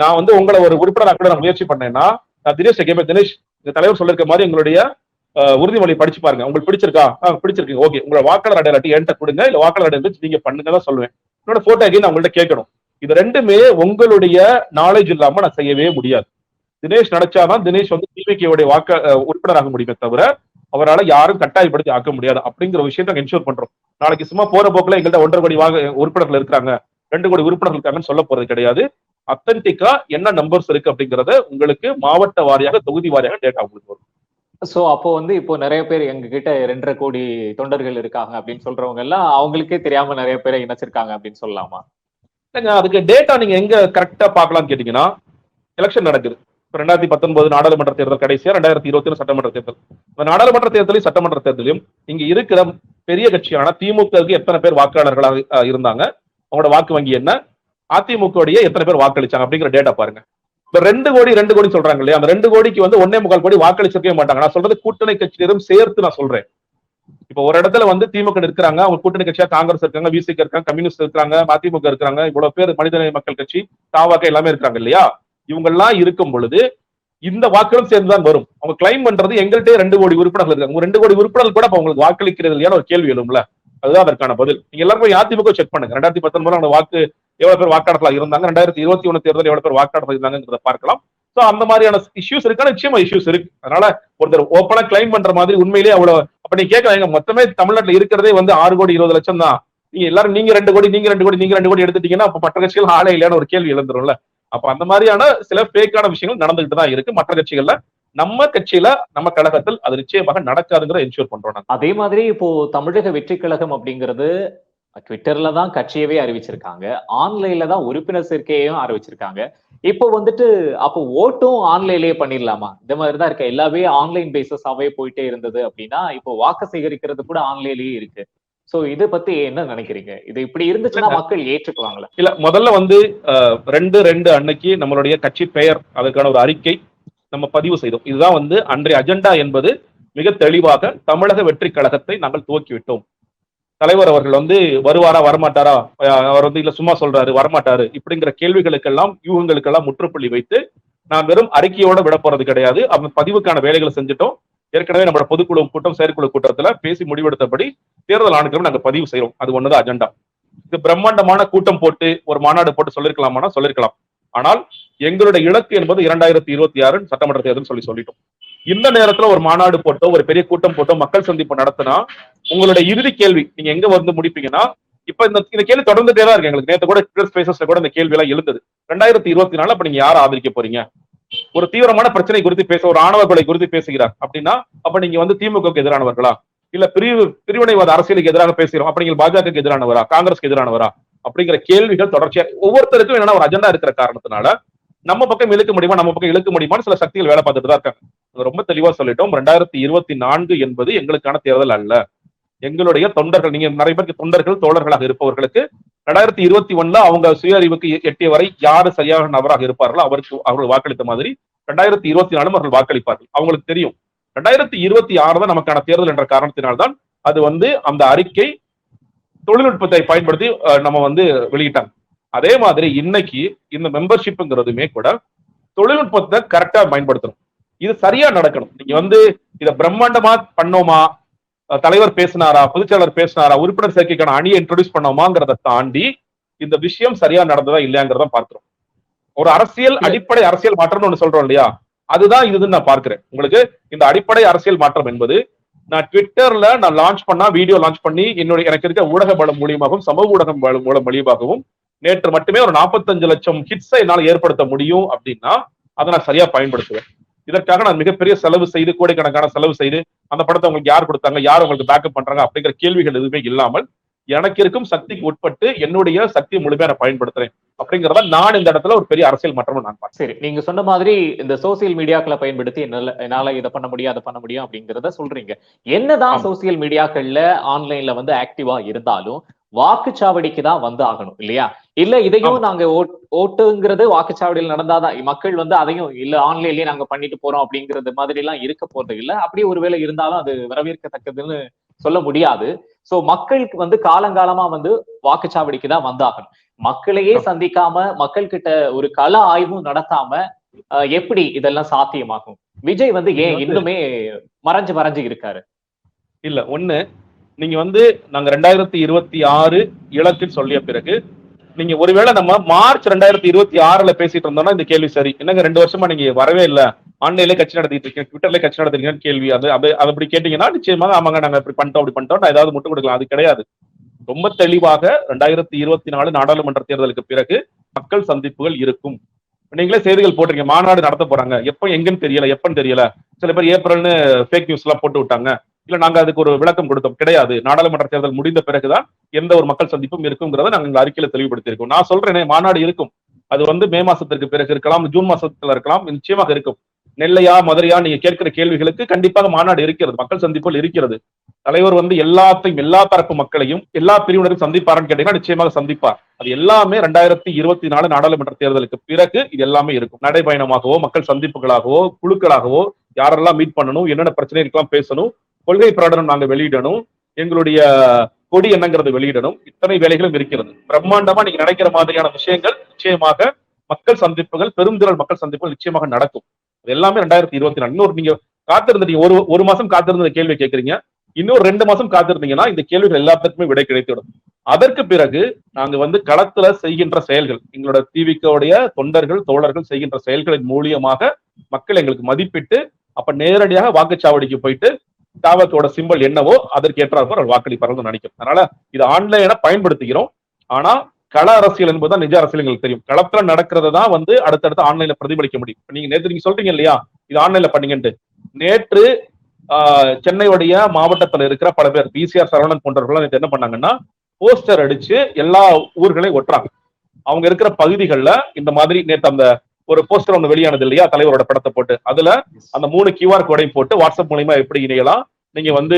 நான் வந்து உங்களை ஒரு உறுப்பினராக கூட நான் முயற்சி பண்ணேன்னா நான் தினேஷ் கேட்பேன் தினேஷ் இந்த தலைவர் சொல்லிருக்க மாதிரி எங்களுடைய உறுதிமொழி படிச்சு பாருங்க. உங்களுக்கு பிடிச்சிருக்கா? பிடிச்சிருக்கு ஓகே உங்களோட வாக்காளர் அடையாள அட்டை என்கிட்ட கொடுங்க. இல்ல வாக்காளர் அடையாள நீங்க பண்ணுங்க தான் சொல்லுவேன். என்னோட போட்டோ நான் உங்கள்ட்ட கேட்கணும். இது ரெண்டுமே உங்களுடைய நாலேஜ் இல்லாம நான் செய்யவே முடியாது. தினேஷ் நினைச்சாதான் தினேஷ் வந்து டிவிகேவுடைய வாக்க உறுப்பினராக முடியுமே தவிர அவரால் யாரும் கட்டாயப்படுத்தி ஆக்க முடியாது. அப்படிங்கிற விஷயத்தை என்ஷூர் பண்றோம். நாளைக்கு சும்மா போற போக்குல எங்கள்கிட்ட ஒன்றரை கோடி வாங்க உறுப்பினர்கள் இருக்காங்க ரெண்டு கோடி உறுப்பினர்கள் இருக்காங்கன்னு சொல்ல போறது கிடையாது. அத்தன்டிக்கா என்ன நம்பர்ஸ் இருக்கு அப்படிங்கறத உங்களுக்கு மாவட்ட வாரியாக தொகுதி வாரியாக டேட்டா உங்களுக்கு வரும். சோ அப்போ வந்து இப்போ நிறைய பேர் எங்க கிட்ட ரெண்டரை கோடி தொண்டர்கள் இருக்காங்க அப்படின்னு சொல்றவங்க எல்லாம் அவங்களுக்கே தெரியாம நிறைய பேரை இணைச்சிருக்காங்க அப்படின்னு சொல்லலாமா? இல்லைங்க அதுக்கு டேட்டா நீங்க எங்க கரெக்டா பாக்கலாம்னு கேட்டீங்கன்னா எலெக்ஷன் நடக்குது. ரெண்டாயிரத்தி பத்தொன்பது நாடாளுமன்ற தேர்தல் கடைசியா ரெண்டாயிரத்தி இருபத்தி ஒன்று சட்டமன்ற தேர்தல். இந்த நாடாளுமன்ற தேர்தலையும் சட்டமன்ற தேர்தலையும் இங்க இருக்கிற பெரிய கட்சியான திமுகவுக்கு எத்தனை பேர் வாக்காளர்களாக இருந்தாங்க? அவங்களோட வாக்கு வங்கி என்ன? அதிமுகவுடைய எத்தனை பேர் வாக்களிச்சாங்க? அப்படிங்கிற டேட்டா பாருங்க. இப்ப ரெண்டு கோடி ரெண்டு கோடி சொல்றாங்க இல்லையா? அந்த ரெண்டு கோடிக்கு வந்து ஒன்னே முக்கால் கோடி வாக்களிச்சிருக்கவே மாட்டாங்க. நான் சொல்றது கூட்டணி கட்சியினரும் சேர்த்து நான் சொல்றேன். இப்ப ஒரு இடத்துல வந்து திமுக இருக்கிறாங்க அவங்க கூட்டணி கட்சியா காங்கிரஸ் இருக்காங்க விசிக இருக்காங்க கம்யூனிஸ்ட் இருக்காங்க மதிமுக இருக்காங்க இவ்வளவு பேர் மனிதநேய மக்கள் கட்சி தாவாக்க எல்லாமே இருக்காங்க இல்லையா? இவங்கெல்லாம் இருக்கும் பொழுது இந்த வாக்குகளும் சேர்ந்துதான் வரும். அவங்க கிளைம் பண்றது எங்கள்கிட்ட ரெண்டு கோடி உறுப்பினர்கள் இருக்காங்க. ரெண்டு கோடி உறுப்பினர்கள் கூட உங்களுக்கு வாக்களிக்கிறது இல்லையான ஒரு கேள்வி எழும்ல அதுதான் அதற்கான பதில். நீங்க எல்லாரும் அதிமுக செக் பண்ணுங்க. ரெண்டாயிரத்தி பத்தொன்பது அந்த வாக்கு எவ்வளவு பேர் வாக்காளர்களா இருந்தாங்க? ரெண்டாயிரத்தி இருபத்தி ஒண்ணு தேர்தல் எவ்வளவு பேர் வாக்காளர்கள் இருந்தாங்கிறத பார்க்கலாம். சோ அந்த மாதிரியான இஷ்யூஸ் இருக்கா. நிச்சயமா இஷ்யூஸ் இருக்கு. அதனால ஒருத்தர் ஓப்பனா கிளைம் பண்ற மாதிரி உண்மையிலேயே அவ்வளவு அப்ப நீங்க கேட்கலாங்க மொத்தமே தமிழ்நாட்டுல இருக்கிறதே வந்து ஆறு கோடி இருபது லட்சம் தான். நீங்க எல்லாரும் நீங்க ரெண்டு கோடி நீங்க ரெண்டு கோடி நீங்க ரெண்டு கோடி எடுத்துட்டீங்கன்னா அப்ப மற்ற கட்சிகள் ஆளே இல்லையான ஒரு கேள்வி எழுந்துரும்ல. அப்ப அந்த மாதிரியான சில பேக்கான விஷயங்கள் நடந்துகிட்டு தான் இருக்கு. மற்ற கட்சிகள்ல நம்ம கட்சியில நம்ம கழகத்தில் அது நிச்சயமாக நடக்காதுங்கிற என்ஷூர் பண்றோம் அதே மாதிரி இப்போ தமிழக வெற்றி கழகம் அப்படிங்கிறது ட்விட்டர்ல தான் கட்சியவே அறிவிச்சிருக்காங்க. ஆன்லைன்ல தான் உறுப்பினர் சேர்க்கையையும் அறிவிச்சிருக்காங்க இப்போ வந்துட்டு அப்போ ஓட்டும் ஆன்லைன்லயே பண்ணிடலாமா? இந்த மாதிரி தான் இருக்க? எல்லாமே ஆன்லைன் பேசஸாவே போயிட்டே இருந்தது அப்படின்னா இப்போ வாக்கு சேகரிக்கிறது கூட ஆன்லைன்லயே இருக்கு. சோ இதை பத்தி என்ன நினைக்கிறீங்க? இது இப்படி இருந்துச்சுன்னா மக்கள் ஏற்றுக்குவாங்களா? இல்ல முதல்ல வந்து ரெண்டு ரெண்டு அன்னைக்கு நம்மளுடைய கட்சி பெயர் அதற்கான ஒரு அறிக்கை நம்ம பதிவு செய்தோம். இதுதான் வந்து அன்றைய அஜெண்டா என்பது மிக தெளிவாக தமிழக வெற்றி கழகத்தை நாங்கள் துவக்கி விட்டோம் தலைவர் அவர்கள் வந்து வருவாரா வரமாட்டாரா? அவர் வந்து இல்ல சும்மா சொல்றாரு வரமாட்டாரு. இப்படிங்கிற கேள்விகளுக்கெல்லாம் யூகங்களுக்கெல்லாம் முற்றுப்புள்ளி வைத்து நான் வெறும் அறிக்கையோட விட போறது கிடையாது. அவங்க பதிவுக்கான வேலைகளை செஞ்சுட்டோம். ஏற்கனவே நம்மளோட பொதுக்குழு கூட்டம் செயற்குழு கூட்டத்துல பேசி முடிவெடுத்தபடி தேர்தல் ஆணையம் நாங்க பதிவு செய்யறோம் அது ஒண்ணுதான் அஜெண்டா இது பிரம்மாண்டமான கூட்டம் போட்டு ஒரு மாநாடு போட்டு சொல்லிருக்கலாமானா? சொல்லிருக்கலாம். ஆனால் எங்களுடைய இலக்கு என்பது இரண்டாயிரத்தி இருபத்தி ஆறு சட்டமன்ற தேர்தல் சொல்லி சொல்லிட்டோம். இந்த நேரத்துல ஒரு மாநாடு போட்டோ ஒரு பெரிய கூட்டம் போட்டோ மக்கள் சந்திப்பு நடத்தினா உங்களுடைய இறுதி கேள்வி நீங்க எங்க வந்து முடிப்பீங்கன்னா இப்ப இந்த இந்த கேள்வி தொடர்ந்துட்டே தான் இருக்கு. எங்களுக்கு நேற்று கூட ட்விட்டர் ஸ்பேசஸ்ல கூட இந்த கேள்வி எல்லாம் எழுந்தது. ரெண்டாயிரத்தி இருபத்தி நாலு அப்ப நீங்க யாரை ஆதரிக்க போறீங்க? ஒரு தீவிரமான பிரச்சனை குறித்து பேச ஒரு ஆணவ கொலை குறித்து பேசுகிறார். அப்படின்னா அப்ப நீங்க வந்து திமுகவுக்கு எதிரானவர்களா? இல்ல பிரிவு பிரிவினைவாத அரசியலுக்கு எதிராக பேசுகிறோம். அப்ப நீங்க பாஜகவுக்கு எதிரானவரா? காங்கிரஸ்க்கு எதிரானவரா? அப்படிங்கிற கேள்விகள் தொடர்ச்சியா ஒவ்வொருத்தருக்கும் என்னன்னா ஒரு அஜெண்டா இருக்கிற காரணத்தினால நம்ம பக்கம் இழுக்க முடியுமா நம்ம பக்கம் இழுக்க முடியுமான்னு சில சக்திகள் வேலை பார்த்துட்டு தான் இருக்காங்க ரொம்ப தெளிவா சொல்லிட்டோம். ரெண்டாயிரத்தி இருபத்தி நான்கு என்பது எங்களுக்கான தேர்தல் அல்ல. எங்களுடைய தொண்டர்கள் நீங்க நிறைய பேருக்கு தொண்டர்கள் தோழர்களாக இருப்பவர்களுக்கு ரெண்டாயிரத்தி இருபத்தி ஒண்ணுல அவங்க சுய அறிவுக்கு எட்டிய வரை யாரு சரியாக நபராக இருப்பார்களோ அவருக்கு அவர்கள் வாக்களித்த மாதிரி ரெண்டாயிரத்தி இருபத்தி நாலும் அவர்கள் வாக்களிப்பார்கள். அவங்களுக்கு தெரியும். ரெண்டாயிரத்தி இருபத்தி ஆறு தான் நமக்கான தேர்தல் என்ற காரணத்தினால்தான் அது வந்து அந்த அறிக்கை தொழில்நுட்பத்தை பயன்படுத்தி நம்ம வந்து வெளியிட்டாங்க. அதே மாதிரி இன்னைக்கு இந்த மெம்பர்ஷிப்ங்கிறதுமே கூட தொழில்நுட்பத்தை கரெக்டா பயன்படுத்தணும். இது சரியா நடக்கணும். நீங்க வந்து இதை பிரம்மாண்டமா பண்ணோமா? தலைவர் பேசினாரா பொதுச்செயலாளர் பேசினாரா உறுப்பினர் சேர்க்கைக்கான அணியை இன்ட்ரோடியூஸ் பண்ணோமாங்கிறத தாண்டி இந்த விஷயம் சரியா நடந்ததா இல்லையாங்கிறத பார்க்கிறோம். ஒரு அரசியல் அடிப்படை அரசியல் மாற்றம்னு ஒண்ணு சொல்றோம் இல்லையா? அதுதான் இதுன்னு நான் பார்க்கிறேன். உங்களுக்கு இந்த அடிப்படை அரசியல் மாற்றம் என்பது நான் ட்விட்டர்ல நான் லான்ச் பண்ணா வீடியோ லான்ச் பண்ணி என்னுடைய எனக்கு இருக்க ஊடக பலம் மூலியமாகவும் சமூக ஊடகம் மூலம் மூலியமாகவும் நேற்று மட்டுமே ஒரு 45 லட்சம் ஹிட்ஸை என்னால் ஏற்படுத்த முடியும் அப்படின்னா அதை நான் சரியா பயன்படுத்துவேன். இதற்காக நான் மிகப்பெரிய செலவு செய்து கோடிக்கணக்கான செலவு செய்து அந்த படத்தை உங்களுக்கு யார் கொடுத்தாங்க யார் உங்களுக்கு பேக்கப் பண்றாங்க அப்படிங்கிற கேள்விகள் எதுவுமே இல்லாமல் எனக்கு இருக்கும் சக்திக்கு உட்பட்டு என்னுடைய சக்தியை முழுமையா நான் பயன்படுத்துறேன் அப்படிங்கறத நான் இந்த இடத்துல ஒரு பெரிய அரசியல் மாற்றம் நான் பார்க்கிறேன் சரி நீங்க சொன்ன மாதிரி இந்த சோசியல் மீடியாக்களை பயன்படுத்தி என்னால என்னால இதை பண்ண முடியும் அதை பண்ண முடியும் அப்படிங்கறத சொல்றீங்க என்னதான். சோசியல் மீடியாக்கள்ல ஆன்லைன்ல வந்து ஆக்டிவா இருந்தாலும் வாக்குச்சாவடிக்கு தான் வந்து ஆகணும் இல்லையா? இல்ல இதையும். நாங்க ஓட்- ஓட்டுங்கிறது வாக்குச்சாவடியில் நடந்தாதான் மக்கள் வந்து அதையும் இல்ல ஆன்லைன்லயே நாங்க பண்ணிட்டு போறோம் அப்படிங்கறது மாதிரி எல்லாம் இருக்க போறது இல்ல. அப்படியே ஒருவேளை இருந்தாலும் அது வரவேற்கத்தக்கதுன்னு சொல்ல முடியாது. சோ மக்களுக்கு வந்து காலங்காலமா வந்து வாக்குச்சாவடிக்கு தான் வந்தாகணும் மக்களையே சந்திக்காம மக்கள் கிட்ட ஒரு கள ஆய்வும் நடத்தாம எப்படி இதெல்லாம் சாத்தியமாகும்? விஜய் வந்து ஏன் இன்னுமே மறைஞ்சு மறைஞ்சு இருக்காரு? இல்ல ஒண்ணு நீங்க வந்து நாங்க ரெண்டாயிரத்தி இருபத்தி ஆறு இலக்குன்னு சொல்லிய பிறகு நீங்க ஒருவேளை நம்ம மார்ச் ரெண்டாயிரத்தி இருபத்தி ஆறுல பேசிட்டு இருந்தோம்னா இந்த கேள்வி சரி. என்னங்க ரெண்டு வருஷமா நீங்க வரவே இல்ல? ஆன்லைன்ல கட்சி நடத்திட்டு இருக்கீங்க ட்விட்டர்ல கட்சி நடத்திருக்கீங்கன்னு கேள்வி. அது அது அது அப்படி கேட்டீங்கன்னா நிச்சயமாக ஆமாங்க நாங்க இப்படி பண்ணிட்டோம் அப்படி பண்ணிட்டோம். நான் ஏதாவது முட்டு கொடுக்கலாம். அது கிடையாது. ரொம்ப தெளிவாக ரெண்டாயிரத்தி இருபத்தி நாலு நாடாளுமன்ற தேர்தலுக்கு பிறகு மக்கள் சந்திப்புகள் இருக்கும். நீங்களே செய்திகள் போட்டிருக்கீங்க. மாநாடு நடத்த போறாங்க. எப்ப எங்கன்னு தெரியல எப்பன்னு தெரியல. சில பேர் ஏப்ரல்னு ஃபேக் நியூஸ் எல்லாம் போட்டு விட்டாங்க. இல்ல நாங்க அதுக்கு ஒரு விளக்கம் கொடுத்தோம். கிடையாது. நாடாளுமன்ற தேர்தல் முடிந்த பிறகுதான் எந்த ஒரு மக்கள் சந்திப்பும் இருக்குங்கிறத நாங்க எங்க அறிக்கையில தெளிவுபடுத்தியிருக்கோம். நான் சொல்றேனே மாநாடு இருக்கும். அது வந்து மே மாசத்திற்கு பிறகு இருக்கலாம் ஜூன் மாசத்துல இருக்கலாம் நிச்சயமாக இருக்கும். நெல்லையா மதுரையா நீங்க கேட்கிற கேள்விகளுக்கு கண்டிப்பாக மாநாடு இருக்கிறது. மக்கள் சந்திப்புகள் இருக்கிறது. தலைவர் வந்து எல்லாத்தையும் எல்லா தரப்பு மக்களையும் எல்லா பிரிவினரையும் சந்திப்பாரன்னு கேட்டீங்கன்னா நிச்சயமாக சந்திப்பார். அது எல்லாமே ரெண்டாயிரத்தி இருபத்தி நாலு நாடாளுமன்ற தேர்தலுக்கு பிறகு இது எல்லாமே இருக்கும். நடைபயணமாகவோ மக்கள் சந்திப்புகளாகவோ குழுக்களாகவோ யாரெல்லாம் மீட் பண்ணணும் என்னென்ன பிரச்சனை இருக்கலாம் பேசணும் கொள்கை பிரகடனம் நாங்க வெளியிடணும். எங்களுடைய கொடி என்னங்கிறது வெளியிடணும். இத்தனை வேலைகளும் இருக்கிறது. பிரம்மாண்டமா நீங்க நினைக்கிற மாதிரியான விஷயங்கள் நிச்சயமாக மக்கள் சந்திப்புகள் பெருந்திரள் மக்கள் சந்திப்புகள் நிச்சயமாக நடக்கும். அது எல்லாமே ரெண்டாயிரத்தி இருபத்தி நாலு. இன்னொரு நீங்க காத்திருந்தீங்க ஒரு ஒரு மாசம் காத்திருந்த கேள்வி கேட்கறீங்க இன்னொரு ரெண்டு மாசம் காத்திருந்தீங்கன்னா இந்த கேள்விகள் எல்லாத்துக்குமே விடை கிடைத்துவிடும். அதற்கு பிறகு நாங்க வந்து களத்துல செய்கின்ற செயல்கள் எங்களோட தீவிக்கோடைய தொண்டர்கள் தோழர்கள் செய்கின்ற செயல்களின் மூலியமாக மக்கள் எங்களுக்கு மதிப்பிட்டு அப்ப நேரடியாக வாக்குச்சாவடிக்கு போயிட்டு தாவத்தோட சிம்பல் என்னவோ அதற்கு ஏற்றாற்போல் அவர் வாக்களிப்பார்கள் நினைக்கும் அதனால இது ஆன்லைனை பயன்படுத்துகிறோம். ஆனா கள அரசியல் என்பதுதான் நிஜ அரசியல் எங்களுக்கு தெரியும். களத்துல நடக்கிறத தான் வந்து அடுத்தடுத்து ஆன்லைன்ல பிரதிபலிக்க முடியும். நீங்க நேற்று நீங்க சொல்றீங்க இல்லையா? இது ஆன்லைன்ல பண்ணீங்கன்ட்டு. நேற்று ஆஹ், சென்னையுடைய மாவட்டத்துல இருக்கிற பல பேர் பிசிஆர் சரவணன் போன்றவர்கள் நேற்று என்ன பண்ணாங்கன்னா போஸ்டர் அடிச்சு எல்லா ஊர்களையும் ஒட்டுறாங்க. அவங்க இருக்கிற பகுதிகளில் இந்த மாதிரி நேற்று அந்த ஒரு போஸ்டர் ஒன்று வெளியானது இல்லையா? தலைவரோட படத்தை போட்டு. அதுல அந்த மூணு கியூஆர் கோடையும் போட்டு வாட்ஸ்அப் மூலியமா எப்படி இணையலாம்? நீங்க வந்து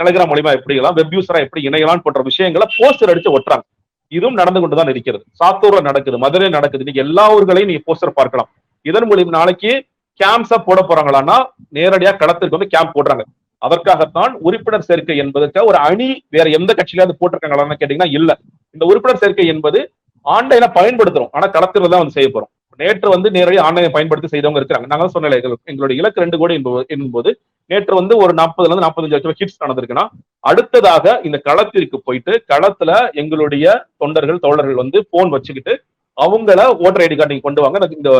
டெலிகிராம் மூலியமா எப்படி இணையலாம்? வெப் யூசரா எப்படி இணையலாம் போன்ற விஷயங்களை போஸ்டர் அடிச்சு ஒட்டுறாங்க. இதுவும் நடந்து கொண்டுதான் இருக்கிறது. சாத்தூர்ல நடக்குது மதுரையில் நடக்குது. நீங்க எல்லா ஊர்களையும் நீங்க போஸ்டர் பார்க்கலாம். இதன் மூலியம் நாளைக்கு கேம்ப்ஸா போட போறாங்களான்னா நேரடியா களத்திற்கு வந்து கேம்ப் போடுறாங்க. அதற்காகத்தான் உறுப்பினர் சேர்க்கை என்பதற்கு ஒரு அணி வேற எந்த கட்சியிலாவது போட்டிருக்காங்களான்னு கேட்டீங்கன்னா இல்ல. இந்த உறுப்பினர் சேர்க்கை என்பது ஆன்லைனை பயன்படுத்துறோம். ஆனா களத்துல தான் வந்து செய்ய போறோம். நேற்று வந்து நேரடியாக ஆன்லைனை பயன்படுத்தி செய்தவங்க இருக்கிறாங்க. நாங்க தான் எங்களுடைய இலக்கு ரெண்டு கோடி என்பது- என்பது நேற்று வந்து ஒரு நாற்பதுல இருந்து நாற்பத்தஞ்சு லட்சம் ஹிட்ஸ் நடந்திருக்குன்னா அடுத்ததாக இந்த களத்திற்கு போயிட்டு களத்துல எங்களுடைய தொண்டர்கள் தோழர்கள் வந்து போன் வச்சுக்கிட்டு அவங்கள ஓட்டர் ஐடி கார்டு கொண்டு வாங்க. இந்த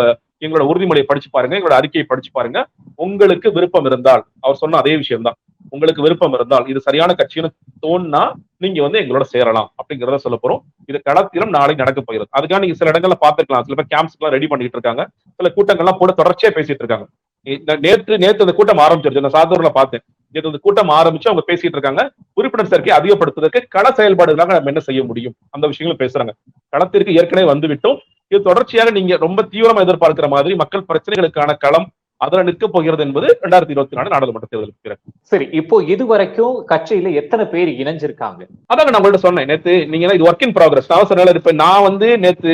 எங்களோட உறுதிமொழியை படிச்சு பாருங்க. எங்களோட அறிக்கையை படிச்சு பாருங்க. உங்களுக்கு விருப்பம் இருந்தால் அவர் சொன்ன அதே விஷயம் தான் உங்களுக்கு விருப்பம் இருந்தால் இது சரியான கட்சின்னு தோணுனா நீங்க வந்து எங்களோட சேரலாம் அப்படிங்கிறத சொல்ல போறோம். இது களத்திலும் நாளை நடக்க போகிறது. அதுக்காக நீங்க சில இடங்கள்ல பாத்துக்கலாம் சில பேர் கேம்ப்ஸ் எல்லாம் ரெடி பண்ணிட்டு இருக்காங்க. சில கூட்டங்கள்லாம் போட தொடர்ச்சியா பேசிட்டு இருக்காங்க. நேற்று நேற்று அந்த கூட்டம் ஆரம்பிச்சிருச்சு. நான் சாத்தூர்ல பார்த்தேன். நேற்று இந்த கூட்டம் ஆரம்பிச்சு அவங்க பேசிட்டு இருக்காங்க. உறுப்பினர் சேர்க்கை அதிகப்படுத்துவதற்கு கள செயல்பாடுகளாக நம்ம என்ன செய்ய முடியும்? அந்த விஷயங்களும் பேசுறாங்க. களத்திற்கு ஏற்கனவே வந்து விட்டோம் இது தொடர்ச்சியாக நீங்க ரொம்ப தீவிரமா எதிர்பார்க்கிற மாதிரி மக்கள் பிரச்சனைகளுக்கான களம் அதுல நிற்க போகிறது என்பது ரெண்டாயிரத்தி இருபத்தி நாலு நாடாளுமன்ற தேர்தலுக்கு பிறகு. சரி இப்போ இது வரைக்கும் கட்சியில எத்தனை பேர் இணைஞ்சிருக்காங்க? அதாங்க நான் உங்கள்ட்ட சொன்னேன். நேத்து நீங்க இது ஒர்க் இன் ப்ராக்ரஸ் நான் சொன்னால இப்ப நான் வந்து நேத்து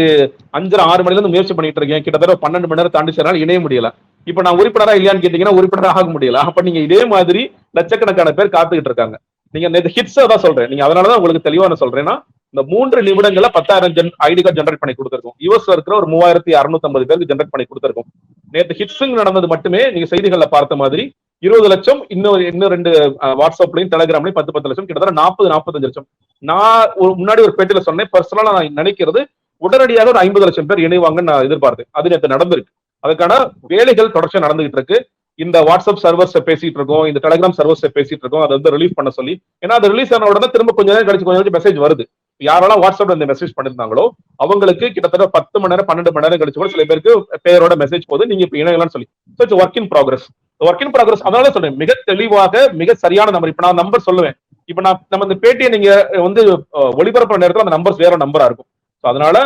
அஞ்சரை ஆறு மணில இருந்து முயற்சி பண்ணிட்டு இருக்கேன். கிட்டத்தட்ட பன்னெண்டு மணி நேரம் தாண்டி சேரனால இணைய முடியல. இப்ப நான் உறுப்பினரா இல்லையான்னு கேட்டீங்கன்னா உறுப்பினரா ஆக முடியல. அப்ப நீங்க இதே மாதிரி லட்சக்கணக்கான பேர் காத்துக்கிட்டு இருக்காங்க. நீங்க நேத்து ஹிட்ஸா தான் சொல்றேன். நீங்க அதனாலதான் உங்களுக்கு தெளிவா நான் சொல்றேன்னா இந்த மூன்று நிமிடங்கள்ல பத்தாயிரம் ஜென் ஐடி கார்டு ஜென்ரேட் பண்ணி கொடுத்துருக்கோம். யூஎஸ்ல இருக்கிற ஒரு மூவாயிரத்தி அறுநூத்தி ஐம்பது பேருக்கு ஜென்ரேட் பண்ணி கொடுத்துருக்கோம். நேற்று ஹிட்ஸிங் நடந்தது மட்டுமே நீங்க செய்திகள்ல பார்த்த மாதிரி இருபது லட்சம் இன்னும் இன்னும் ரெண்டு அஹ், வாட்ஸ்அப்லயும் டெலிகிராம்லயும் பத்து பத்து லட்சம் கிட்டத்தட்ட நாற்பது நாற்பத்தஞ்சு லட்சம். நான் ஒரு முன்னாடி ஒரு பேட்டில சொன்னேன் பர்சனலா நான் நினைக்கிறது உடனடியாக ஒரு ஐம்பது லட்சம் பேர் இணைவாங்கன்னு நான் எதிர்பார்த்தேன். அது நேற்று நடந்திருக்கு. அதுக்கான வேலைகள் தொடர்ச்சியா நடந்துகிட்டு இருக்கு. இந்த வாட்ஸ்அப் சர்வர்ஸ் பேசிட்டு இருக்கோம் இந்த டெலிகிராம் சர்வர்ஸ் பேசிட்டு இருக்கோம் அதை வந்து ரிலீஃப் பண்ண சொல்லி. ஏன்னா அது ரிலீஸ் ஆன உடனே திரும்ப கொஞ்ச நேரம் கழிச்சு கொஞ்சம் மெசேஜ் வருது. யாரெல்லாம் வாட்ஸ்அப்ல இந்த மெசேஜ் பண்ணிருந்தாங்களோ அவங்களுக்கு கிட்டத்தட்ட பத்து மணி நேரம் பன்னெண்டு மணி நேரம் கழிச்சு கூட சில பேருக்கு பேரோட மெசேஜ் போகுது நீங்க இப்ப இணையலாம்னு சொல்லி. So it's work in progress work in progress அதனால சொல்றேன். மிக தெளிவாக மிக சரியான நம்பர் இப்ப நான் நம்பர் சொல்லுவேன். இப்ப நான் நம்ம இந்த பேட்டியை நீங்க வந்து ஒளிபரப்புற நேரத்துல அந்த நம்பர்ஸ் வேற நம்பரா இருக்கும். அதனால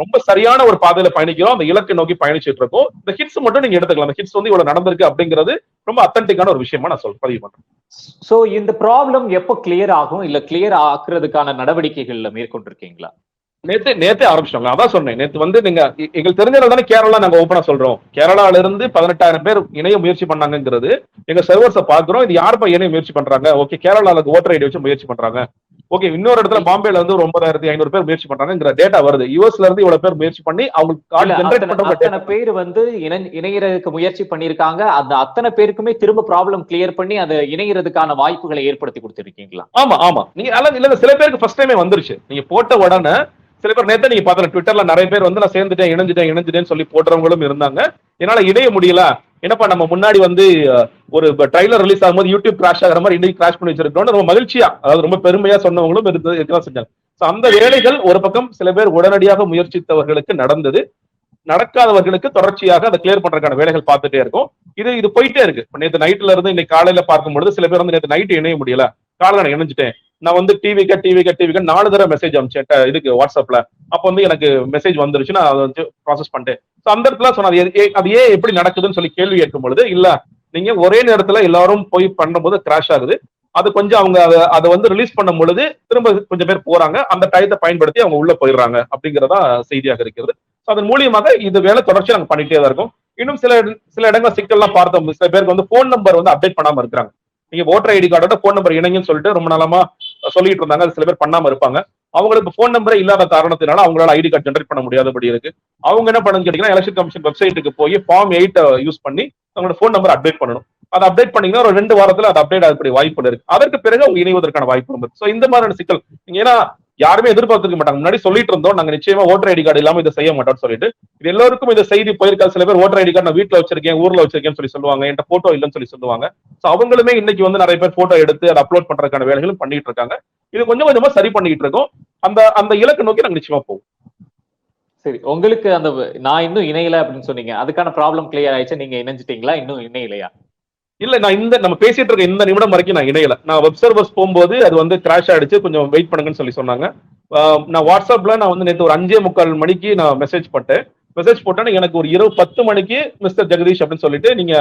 ரொம்ப சரியான ஒரு பாதையில பயணிக்கிறோம். அந்த இலக்கை நோக்கி பயணிச்சிட்டு இருக்கோம். இந்த ஹிட்ஸ் மட்டும் நீங்க எடுத்துக்கலாம். அந்த ஹிட்ஸ் வந்து இவ்வளவு நடந்திருக்கு அப்படிங்கிறது ரொம்ப அத்தன்டிக்கான ஒரு விஷயமா நான் சொல் பதிவு பண்றேன். சோ இந்த ப்ராப்ளம் எப்போ கிளியர் ஆகும்? இல்ல கிளியர் ஆக்குறதுக்கான நடவடிக்கைகள்ல மேற்கொண்டிருக்கீங்களா? நேத்து நேத்தே ஆரம்பிச்சிட்டாங்க அதான் சொன்னேன். நேத்து வந்து நீங்க எங்களுக்கு தெரிஞ்சதால தானே கேரளா நாங்க ஓப்பனா சொல்றோம். கேரளால இருந்து பதினெட்டாயிரம் பேர் இணைய முயற்சி பண்ணாங்கங்கிறது எங்க சர்வர்ஸை பாக்குறோம் இது யாருப்பா இணைய முயற்சி பண்றாங்க? ஓகே கேரளால ஓட்டர் ஐடி வச்சு முயற்சி பண்றாங்க. ஓகே இன்னொரு இடத்துல பாம்பேல வந்து ஒரு ஒன்பதாயிரத்தி ஐநூறு பேர் முயற்சி பண்றாங்கிற டேட்டா வருது. யூஎஸ்ல இருந்து இவ்வளவு பேர் முயற்சி பண்ணி அவங்களுக்கு அத்தனை பேர் வந்து இணை- இணையறதுக்கு முயற்சி பண்ணிருக்காங்க அந்த அத்தனை பேருக்குமே திரும்ப ப்ராப்ளம் கிளியர் பண்ணி அதை இணையறதுக்கான வாய்ப்புகளை ஏற்படுத்தி கொடுத்திருக்கீங்களா? ஆமா ஆமா. நீங்க இல்ல சில பேருக்கு ஃபர்ஸ்ட் டைமே வந்துருச்சு. நீங்க போட்ட உடனே சில பேர் நேத்து நீங்க பார்த்தல ட்விட்டர்ல நிறைய பேர் வந்து நான் சேர்ந்துட்டேன் இணைஞ்சிட்டேன் இணைஞ்சிட்டேன்னு சொல்லி போடுறவங்களும் இருந்தாங்க. என்னால இணைய முடியல. என்னப்பா நம்ம முன்னாடி வந்து ஒரு ட்ரைலர் ரிலீஸ் ஆகும்போது யூடியூப் கிராஷ் ஆகிற மாதிரி இன்னைக்கு கிராஷ் பண்ணி வச்சிருக்கோம் ரொம்ப மகிழ்ச்சியா அதாவது ரொம்ப பெருமையா சொன்னவங்களும் இருந்து இருக்கலாம் செஞ்சாங்க. அந்த வேலைகள் ஒரு பக்கம் சில பேர் உடனடியாக முயற்சித்தவர்களுக்கு நடந்தது. நடக்காதவர்களுக்கு தொடர்ச்சியாக அதை கிளியர் பண்றதுக்கான வேலைகள் பார்த்துட்டே இருக்கும். இது இது போயிட்டே இருக்கு. நேற்று நைட்ல இருந்து இன்னைக்கு காலையில பார்க்கும்பொழுது சில பேர் வந்து நேற்று நைட் இணைய முடியல. காலையில நான் இணைஞ்சிட்டேன். நான் வந்து டிவிக்க டிவிக்க டிவிக்க நாலு தடவை மெசேஜ் அனுப்பிச்சேன். இதுக்கு வாட்ஸ்அப்ல அப்போ வந்து எனக்கு மெசேஜ் வந்துருச்சு. நான் அதை வந்து ப்ராசஸ் பண்ணிட்டேன். ஸோ அந்த இடத்துல சொன்ன அது ஏ- அது ஏன் எப்படி நடக்குதுன்னு சொல்லி கேள்வி கேட்கும் பொழுது இல்ல நீங்க ஒரே நேரத்துல எல்லாரும் போய் பண்ணும்போது கிராஷ் ஆகுது. அது கொஞ்சம் அவங்க அதை அதை வந்து ரிலீஸ் பண்ணும் பொழுது திரும்ப கொஞ்சம் பேர் போறாங்க. அந்த டயத்தை பயன்படுத்தி அவங்க உள்ள போயிடுறாங்க. அப்படிங்கிறதா செய்தியாக இருக்கிறது. அதன் மூலியமாக இது வேலை தொடர்ச்சி நாங்க பண்ணிட்டே தான் இருக்கோம். இன்னும் சில சில இடங்கள் சிக்கல்லாம் பார்த்தோம். சில பேருக்கு வந்து போன் நம்பர் வந்து அப்டேட் பண்ணாம இருக்கிறாங்க. நீங்க ஓட்டர் ஐடி கார்டோட போன் நம்பர் இணைங்கன்னு சொல்லிட்டு ரொம்ப நாளமா சொல்லிட்டு இருந்தாங்க. அது சில பேர் பண்ணாம இருப்பாங்க. அவங்களுக்கு போன் நம்பரே இல்லாத காரணத்தினால அவங்களால ஐடி கார்டு ஜென்ரேட் பண்ண முடியாதபடி இருக்கு. அவங்க என்ன பண்ணுன்னு கேட்டீங்கன்னா எலெக்ஷன் கமிஷன் வெப்சைட்டுக்கு போய் ஃபார்ம் எயிட் யூஸ் பண்ணி அவங்களோட போன் நம்பர் அப்டேட் பண்ணணும். அதை அப்டேட் பண்ணீங்கன்னா ஒரு ரெண்டு வாரத்துல அது அப்டேட் ஆகக்கூடிய வாய்ப்பு இருக்கு. அதற்கு பிறகு அவங்க இணைவதற்கான வாய்ப்பு இருக்கு. சோ இந்த மாதிரியான சிக்கல். நீங்க ஏன்னா யாருமே எதிர்பார்த்துக்க மாட்டாங்க. முன்னாடி சொல்லிட்டு இருந்தோம். நாங்க நிச்சயமா ஓட்டர் ஐடி கார்டு இல்லாம இதை செய்ய மாட்டோம்னு சொல்லிட்டு. இது எல்லாருக்கும் இந்த செய்தி போயிருக்கா சில பேர் ஓட்டர் ஐடி கார்டு நான் வீட்டுல வச்சிருக்கேன் ஊர்ல வச்சிருக்கேன்னு சொல்லி சொல்லுவாங்க. என்கிட்ட போட்டோ இல்லைன்னு சொல்லி சொல்லுவாங்க. சோ அவங்களுமே இன்னைக்கு வந்து நிறைய பேர் போட்டோ எடுத்து அதை அப்லோட் பண்றதுக்கான வேலைகளும் பண்ணிட்டு இருக்காங்க. இது கொஞ்சம் கொஞ்சமா சரி பண்ணிட்டு இருக்கோம். அந்த அந்த இலக்கு நோக்கி நாங்க நிச்சயமா போவோம். சரி உங்களுக்கு அந்த நான் இன்னும் இணையல அப்படின்னு சொன்னீங்க. அதுக்கான ப்ராப்ளம் கிளியர் ஆயிடுச்சு. நீங்க இணைஞ்சிட்டீங்களா? இன்னும் இணையலையா? இல்ல நான் இந்த நம்ம பேசிட்டு இருக்க இந்த நிமிடம் வரைக்கும் நான் இணையல. நான் வெப் சர்வர்ஸ் போகும்போது அது வந்து கிராஷ் ஆயிடுச்சு. கொஞ்சம் வெயிட் பண்ணுங்கன்னு சொல்லி சொன்னாங்க. நான் வாட்ஸ்அப்ல நான் வந்து நேற்று ஒரு அஞ்சே முக்கால் மணிக்கு நான் மெசேஜ் போட்டேன். மெசேஜ் போட்டேன் எனக்கு ஒரு இரவு பத்து மணிக்கு மிஸ்டர் ஜெகதீஷ் அப்படின்னு சொல்லிட்டு நீங்க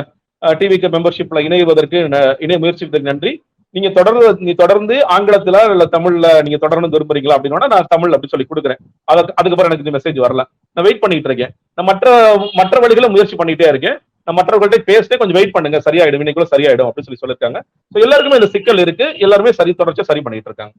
டிவிக்கு மெம்பர்ஷிப்ல இணைவதற்கு இணைய முயற்சிப்பதற்கு நன்றி. நீங்க தொடர்ந்து நீ தொடர்ந்து ஆங்கிலத்துல இல்ல தமிழ்ல நீங்க தொடர்ந்து விரும்புறீங்களா அப்படின்னா நான் தமிழ் அப்படின்னு சொல்லி கொடுக்குறேன். அதுக்கு அதுக்கப்புறம் எனக்கு இந்த மெசேஜ் வரல. நான் வெயிட் பண்ணிட்டு இருக்கேன். நான் மற்ற மற்ற வழிகளை முயற்சி பண்ணிட்டே இருக்கேன். மற்றவர்கள்ட்ட பேசிட்டே கொஞ்சம் வெயிட் பண்ணுங்க. சரியாயிடும். இன்னைக்குள்ள சரியாயிடும் அப்படின்னு சொல்லி சொல்லியிருக்காங்க ஸோ எல்லாருக்குமே இந்த சிக்கல் இருக்கு. எல்லாருமே சரி தொடர்ச்சியா சரி பண்ணிட்டு இருக்காங்க.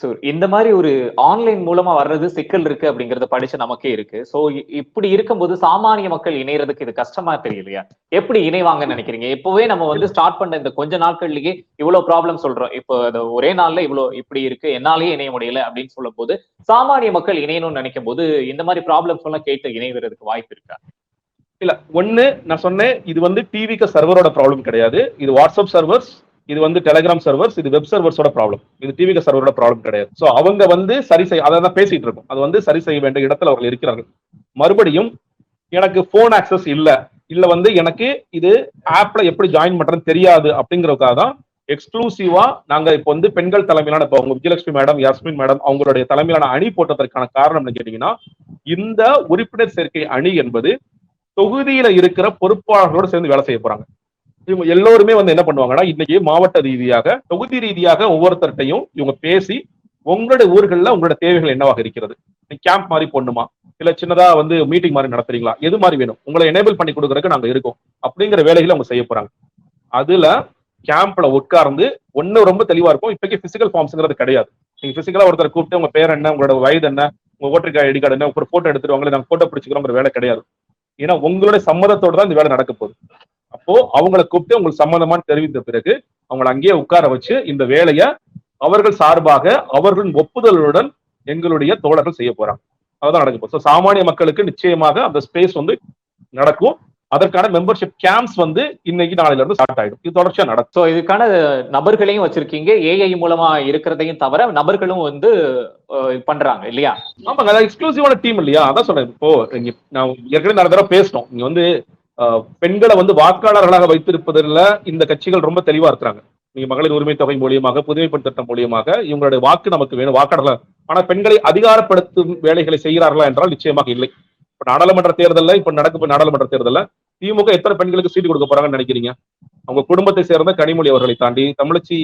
ஸோ இந்த மாதிரி ஒரு ஆன்லைன் மூலமா வர்றது சிக்கல் இருக்கு அப்படிங்கறத படிச்சு நமக்கே இருக்கு. ஸோ இப்படி இருக்கும்போது சாமானிய மக்கள் இணையறதுக்கு இது கஷ்டமா தெரியலையா? எப்படி இணைவாங்கன்னு நினைக்கிறீங்க? இப்பவே நம்ம வந்து ஸ்டார்ட் பண்ண இந்த கொஞ்ச நாட்கள்லயே இவ்வளவு ப்ராப்ளம் சொல்றோம். இப்போ அது ஒரே நாள்ல இவ்வளவு இப்படி இருக்கு. என்னாலேயே இணைய முடியல அப்படின்னு சொல்லும் போது சாமானிய மக்கள் இணையணும்னு நினைக்கும் போது இந்த மாதிரி ப்ராப்ளம்ஸ் எல்லாம் கேட்டு இணைவதற்கு வாய்ப்பு இருக்கா? இல்ல ஒன்னு நான் சொன்னேன் இது வந்து டிவிக்கு சர்வரோட ப்ராப்ளம் கிடையாது. இது வாட்ஸ்அப் சர்வர்ஸ் இது வந்து டெலிகிராம் சர்வர்ஸ் இது வெப் சர்வர்ஸோட ப்ராப்ளம் இது டிவிக்கு சர்வரோட ப்ராப்ளம் கிடையாது. ஸோ அவங்க வந்து சரி செய்ய அதை தான் பேசிட்டு இருக்கோம். அது வந்து சரி செய்ய வேண்டிய இடத்துல அவர்கள் இருக்கிறார்கள். மறுபடியும் எனக்கு போன் ஆக்சஸ் இல்லை. இல்ல வந்து எனக்கு இது ஆப்ல எப்படி ஜாயின் பண்றதுன்னு தெரியாது அப்படிங்கறதுக்காக தான் எக்ஸ்க்ளூசிவா நாங்க இப்போ வந்து பெண்கள் தலைமையிலான இப்போ உங்க விஜயலட்சுமி மேடம் யாஸ்மின் மேடம் அவங்களுடைய தலைமையிலான அணி போட்டதற்கான காரணம் என்ன கேட்டீங்கன்னா இந்த உறுப்பினர் சேர்க்கை அணி என்பது தொகுதியில இருக்கிற பொறுப்பாளர்களோட சேர்ந்து வேலை செய்ய போறாங்க. இவங்க எல்லோருமே வந்து என்ன பண்ணுவாங்கன்னா இன்னைக்கு மாவட்ட ரீதியாக தொகுதி ரீதியாக ஒவ்வொருத்தர்கிட்டையும் இவங்க பேசி உங்களுடைய ஊர்களில் உங்களோட தேவைகள் என்னவாக இருக்கிறது? கேம்ப் மாதிரி போடணுமா? இல்ல சின்னதா வந்து மீட்டிங் மாதிரி நடத்துறீங்களா? எது மாதிரி வேணும்? உங்களை எனேபிள் பண்ணி கொடுக்கறதுக்கு நாங்க இருக்கோம். அப்படிங்கிற வேலைகளை அவங்க செய்ய போறாங்க. அதுல கேம்ப்ல உட்கார்ந்து ஒண்ணு ரொம்ப தெளிவா இருக்கும். இப்போக்கி பிசிக்கல் ஃபார்ம்ஸ்ங்கிறது கிடையாது. நீங்க பிசிக்கலா ஒருத்தர் கூப்பிட்டு உங்க பேர் என்ன உங்களோட வயது என்ன உங்க ஓட்டர் ஐடி கார்டு என்ன ஒரு போட்டோ எடுத்துருவாங்களே நாங்க போட்டோ பிடிச்சிக்கிறோங்கிற வேலை கிடையாது. ஏன்னா உங்களுடைய சம்மதத்தோட தான் இந்த வேலை நடக்க போகுது. அப்போ அவங்கள கூப்பிட்டு உங்களுக்கு சம்மதமானு தெரிவித்த பிறகு அவங்களை அங்கேயே உட்கார வச்சு இந்த வேலையை அவர்கள் சார்பாக அவர்களின் ஒப்புதலுடன் எங்களுடைய தோழர்கள் செய்ய போறாங்க. அதுதான் நடக்க போகுது. சாமானிய மக்களுக்கு நிச்சயமாக அந்த ஸ்பேஸ் வந்து நடக்கும். அதற்கான மெம்பர்ஷிப் கேம்ப்ஸ் வந்து இன்னைக்கு நாளையில இருந்து ஸ்டார்ட் ஆயிடும். இது தொடர்ச்சியா நடக்கும். சோ இதுக்கான நபர்களையும் வச்சிருக்கீங்க. ஏஐ மூலமா இருக்கிறதையும் தவிர நபர்களும் வந்து பண்றாங்க இல்லையா? ஆமாங்க அதான் எக்ஸ்க்ளூசிவான டீம் இல்லையா? அதான் சொல்றேன் இப்போ இங்க நான் ஏற்கனவே நிறைய தடவை பேசினோம் இங்க வந்து பெண்களை வந்து வாக்காளர்களாக வைத்திருப்பதில் இந்த கட்சிகள் ரொம்ப தெளிவா இருக்கிறாங்க. நீங்க மகளிர் உரிமை தொகை மூலியமாக புதுமைப்பண் திட்டம் மூலியமாக இவங்களுடைய வாக்கு நமக்கு வேணும் வாக்காளர்கள். ஆனா பெண்களை அதிகாரப்படுத்தும் வேலைகளை செய்கிறார்களா என்றால் நிச்சயமாக இல்லை. இப்ப நாடாளுமன்ற தேர்தல்ல இப்ப நடக்கும் நாடாளுமன்ற தேர்தல்ல திமுக எத்தனை பெண்களுக்கு சீட்டு கொடுக்க போறாங்கன்னு நினைக்கிறீங்க? அவங்க குடும்பத்தை சேர்ந்த கனிமொழி அவர்களை தாண்டி தமிழச்சி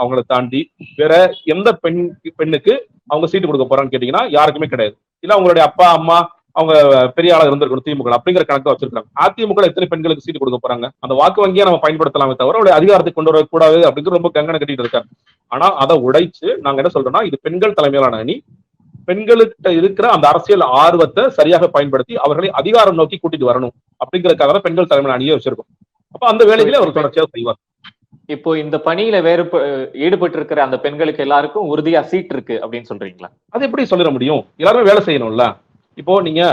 அவங்களை தாண்டி வேற எந்த பெண் பெண்ணுக்கு அவங்க சீட்டு கொடுக்க போறாங்கன்னு கேட்டீங்கன்னா யாருக்குமே கிடையாது. இல்ல அவங்களுடைய அப்பா அம்மா அவங்க பெரிய ஆளா இருந்திருக்கணும் திமுக அப்படிங்கிற கணக்கு வச்சிருக்காங்க அதிமுக எத்தனை பெண்களுக்கு சீட்டு கொடுக்க போறாங்க? அந்த வாக்கு வங்கியை நம்ம பயன்படுத்தலாமே தவிர அவருடைய அதிகாரத்தை கொண்டு வரக்கூடாது அப்படிங்கிற ரொம்ப கங்கணம் கட்டிட்டு இருக்காரு. ஆனா அதை உடைச்சு நாங்க என்ன சொல்றோம்னா இது பெண்கள் தலைமையிலான அணி பெண்களுக்கு இருக்கிற அந்த அரசியல் ஆர்வத்தை சரியாக பயன்படுத்தி அவர்களை அதிகாரம் நோக்கி கூட்டிட்டு வரணும் அப்படிங்கறதுக்காக தான் பெண்கள் தலைமையிலான அணியை வச்சிருக்கோம். அப்ப அந்த வேலைகளை அவர் தொடர்ச்சியாக செய்வார். இப்போ இந்த பணியில வேறு ஈடுபட்டு இருக்கிற அந்த பெண்களுக்கு எல்லாருக்கும் உறுதியா சீட் இருக்கு அப்படின்னு சொல்றீங்களா? அது எப்படி சொல்லிட முடியும்? எல்லாருமே வேலை செய்யணும்ல. இப்போ நீங்க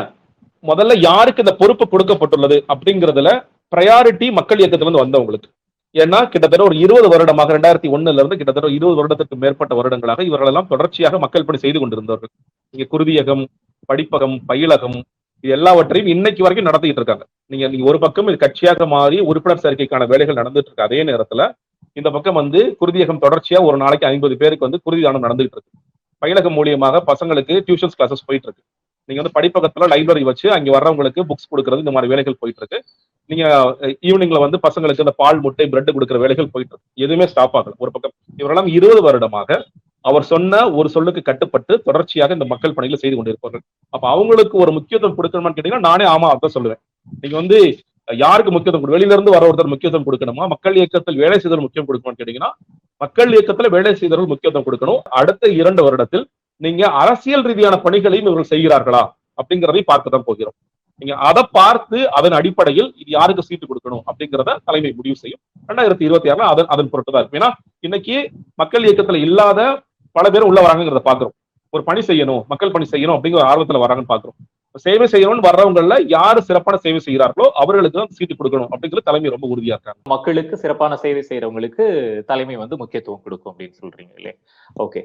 முதல்ல யாருக்கு இந்த பொறுப்பு கொடுக்கப்பட்டுள்ளது அப்படிங்கறதுல ப்ரையாரிட்டி மக்கள் இயக்கத்துல இருந்து வந்தவங்களுக்கு. ஏன்னா கிட்டத்தட்ட ஒரு இருபது வருடமாக ரெண்டாயிரத்தி ஒண்ணுல இருந்து கிட்டத்தட்ட இருபது வருடத்திற்கு மேற்பட்ட வருடங்களாக இவர்கள் எல்லாம் தொடர்ச்சியாக மக்கள் பணி செய்து கொண்டிருந்தவர்கள். நீங்க குருதியகம் படிப்பகம் பயிலகம் இது எல்லாவற்றையும் இன்னைக்கு வரைக்கும் நடத்திட்டு இருக்காங்க. நீங்க நீங்க ஒரு பக்கம் இது கட்சியாக மாறி உறுப்பினர் சேர்க்கைக்கான வேலைகள் நடந்துட்டு இருக்கு. அதே நேரத்துல இந்த பக்கம் வந்து குருதியகம் தொடர்ச்சியா ஒரு நாளைக்கு ஐம்பது பேருக்கு வந்து குருதி தானம் நடந்துகிட்டு இருக்கு. பயிலகம் மூலியமாக பசங்களுக்கு டியூஷன்ஸ் கிளாஸஸ் போயிட்டு இருக்கு. நீங்க வந்து படிப்பகத்துல லைப்ரரி வச்சு அங்க வர்றவங்களுக்கு புக்ஸ் கொடுக்கறது இந்த மாதிரி வேலைகள் போயிட்டு இருக்கு. நீங்க ஈவினிங்ல வந்து பசங்களுக்கு இந்த பால் முட்டை பிரெட் கொடுக்குற வேலைகள் போயிட்டு இருக்கு. எதுவுமே ஸ்டாப் ஆகல. ஒரு பக்கம் இவரெல்லாம் இருபது வருடமாக அவர் சொன்ன ஒரு சொல்லுக்கு கட்டுப்பட்டு தொடர்ச்சியாக இந்த மக்கள் பணிகளை செய்து கொண்டிருப்பார்கள். அப்ப அவங்களுக்கு ஒரு முக்கியத்துவம் கொடுக்கணுமான்னு கேட்டீங்கன்னா நானே ஆமா அதான் சொல்லுவேன். நீங்க வந்து யாருக்கு முக்கியத்துவம் வெளியில இருந்து வர ஒருத்தர் முக்கியத்துவம் கொடுக்கணுமா? மக்கள் இயக்கத்தில் வேலை செய்தல் முக்கியம் கொடுக்கணும்னு கேட்டீங்கன்னா மக்கள் இயக்கத்துல வேலை செய்தவர்கள் முக்கியத்துவம் கொடுக்கணும். அடுத்த இரண்டு வருடத்தில் நீங்க அரசியல் ரீதியான பணிகளையும் இவர்கள் செய்கிறார்களா அப்படிங்கிறதையும் பார்க்க தான் போகிறோம். நீங்க அதை பார்த்து அதன் அடிப்படையில் இது யாருக்கு சீட்டு கொடுக்கணும் அப்படிங்கிறத தலைமை முடிவு செய்யும். ரெண்டாயிரத்தி இருபத்தி ஆறுல அதன் அதன் பொருட்டு தான் இருக்கும் ஏன்னா இன்னைக்கு மக்கள் இயக்கத்துல இல்லாத பல பேர் உள்ள வராங்கிறத பாக்குறோம் ஒரு பணி செய்யணும் மக்கள் பணி செய்யணும் அப்படிங்கிற ஆர்வத்துல வராங்கன்னு பாக்குறோம் சேவை செய்யணும்னு வர்றவங்கல யாரு சிறப்பான சேவை செய்கிறார்களோ அவர்களுக்கு தான் சீட்டு கொடுக்கணும் அப்படிங்கிற தலைமை ரொம்ப உறுதியா இருக்காங்க. மக்களுக்கு சிறப்பான சேவை செய்யறவங்களுக்கு தலைமை வந்து முக்கியத்துவம் கொடுக்கும் அப்படின்னு சொல்றீங்க இல்லையா? ஓகே.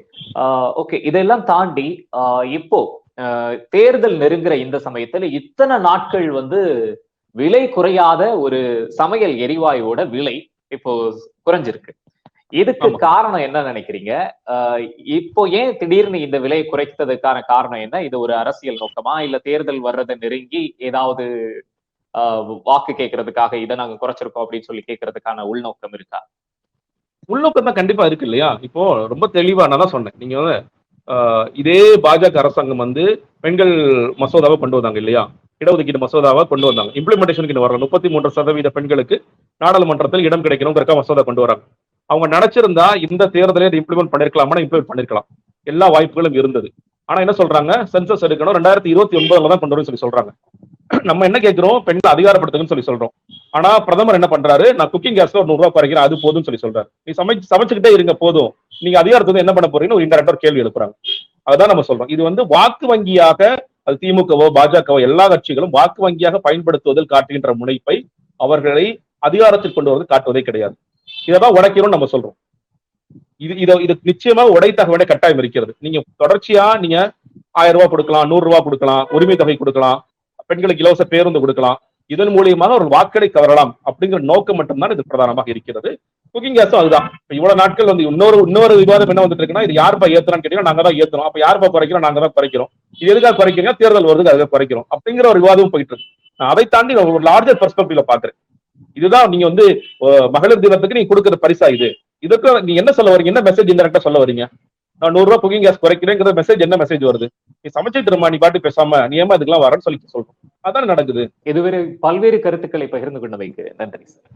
ஓகே. இதெல்லாம் தாண்டி இப்போ தேர்தல் நெருங்குற இந்த சமயத்துல இத்தனை நாட்கள் வந்து விலை குறையாத ஒரு சமையல் எரிவாயுவோட விலை இப்போ குறைஞ்சிருக்கு. இதுக்கு. காரணம் என்ன நினைக்கிறீங்க? இப்போ ஏன் திடீர்னு இந்த விலை குறைத்ததுக்கான காரணம் என்ன? இது ஒரு அரசியல் நோக்கமா? இல்ல தேர்தல் வர்றதை நெருங்கி ஏதாவது ஆஹ் வாக்கு கேட்கறதுக்காக இதை நாங்க குறைச்சிருக்கோம் அப்படின்னு சொல்லி கேட்கறதுக்கான உள்நோக்கம் இருக்கா? உள்நோக்கம் தான் கண்டிப்பா இருக்கு இல்லையா? இப்போ ரொம்ப தெளிவா நான் தான் சொன்னேன். நீங்க இதே பாஜக அரசாங்கம் வந்து பெண்கள் மசோதாவை கொண்டு வந்தாங்க இல்லையா? இடஒதுக்கீடு மசோதாவை கொண்டு வந்தாங்க. இம்ப்ளிமெண்டேஷனுக்கு வரல. முப்பத்தி மூன்று சதவீத பெண்களுக்கு நாடாளுமன்றத்தில் இடம் கிடைக்கணுங்கிறக்க மசோதா கொண்டு வராங்க. அவங்க நினைச்சிருந்தா இந்த தேர்தலை இதை இம்ப்ளிமெண்ட் பண்ணிருக்கலாமா இம்ப்ளிமெண்ட் பண்ணிருக்கலாம். எல்லா வாய்ப்புகளும் இருந்தது. ஆனா என்ன சொல்றாங்க? சென்சஸ் எடுக்கணும். ரெண்டாயிரத்தி இருபத்தி ஒன்பதுல தான் கொண்டு வரும் சொல்லி சொல்றாங்க. நம்ம என்ன கேட்கிறோம் பெண்களை அதிகாரப்படுத்துங்கன்னு சொல்லி சொல்றோம். ஆனா பிரதமர் என்ன பண்றாரு? நான் குக்கிங் கேஸ்ல ஒரு நூறு குறைக்கிறேன் அது போதும்னு சொல்லி சொல்றாரு. நீ சமைச்சு சமைச்சுக்கிட்டே இருங்க போதும். நீங்க அதிகாரத்துக்கு வந்து என்ன பண்ண போறீங்கன்னு ஒரு இன்டெரக்டா கேள்வி எழுப்புறாங்க. அதான் நம்ம சொல்றோம். இது வந்து வாக்கு வங்கியாக அது திமுகவோ பாஜகவோ எல்லா கட்சிகளும் வாக்கு வங்கியாக பயன்படுத்துவதில் காட்டுகின்ற முனைப்பை அவர்களை அதிகாரத்தில் கொண்டு வருவது காட்டுவதே கிடையாது. இதான் உடைக்கிறோம் நம்ம சொல்றோம். இது இதை இது நிச்சயமா உடைத்தாக வேண்டிய கட்டாயம் இருக்கிறது. நீங்க தொடர்ச்சியா நீங்க ஆயிரம் ரூபாய் கொடுக்கலாம் நூறு ரூபாய் கொடுக்கலாம் உரிமை தொகை கொடுக்கலாம். பெண்களுக்கு இலவச பேருந்து கொடுக்கலாம். இதன் மூலியமாக ஒரு வாக்களை கவரலாம் அப்படிங்கிற நோக்கம் மட்டும்தான் இது பிரதானமாக இருக்கிறது. குக்கிங் கேஸும் அதுதான். இப்ப இவ்வளவு நாட்கள் வந்து இன்னொரு இன்னொரு விவாதம் என்ன வந்துட்டு இருக்குன்னா இது யாருப்பா ஏத்துறான்னு கேட்டீங்கன்னா நாங்க தான் ஏத்துறோம். அப்ப யாருப்பா குறைக்கிறோம்? நாங்க தான் குறைக்கிறோம். இது எதுக்காக குறைக்கிறீங்க தேர்தல் வருதுக்கு அதுக்காக குறைக்கிறோம். அப்படிங்கிற ஒரு விவாதம் போயிட்டு இருக்கு. அதை தாண்டி ஒரு லார்ஜர் பெர்ஸ்பெக்டிவ்ல பாக்குறேன் இதுதான் நீங்க வந்து மகளிர் தினத்துக்கு நீங்க கொடுக்குற பரிசா இது. இதுக்கு நீங்க என்ன சொல்ல வரீங்க? என்ன மெசேஜ் இன்டெரக்டா சொல்ல வரீங்க? நான் நூறு ரூபா குக்கிங் கேஸ் குறைக்கிறேங்கிற மெசேஜ் என்ன மெசேஜ் வருது? நீ சமைச்சிட்டு இருமா நீ பாட்டு பேசாம நீ ஏமா இதுக்கெல்லாம் வரேன்னு சொல்லி சொல்றோம். அதான் நடக்குது. இதுவரை பல்வேறு கருத்துக்களை பகிர்ந்து கொண்டவைக்கு நன்றி சார்.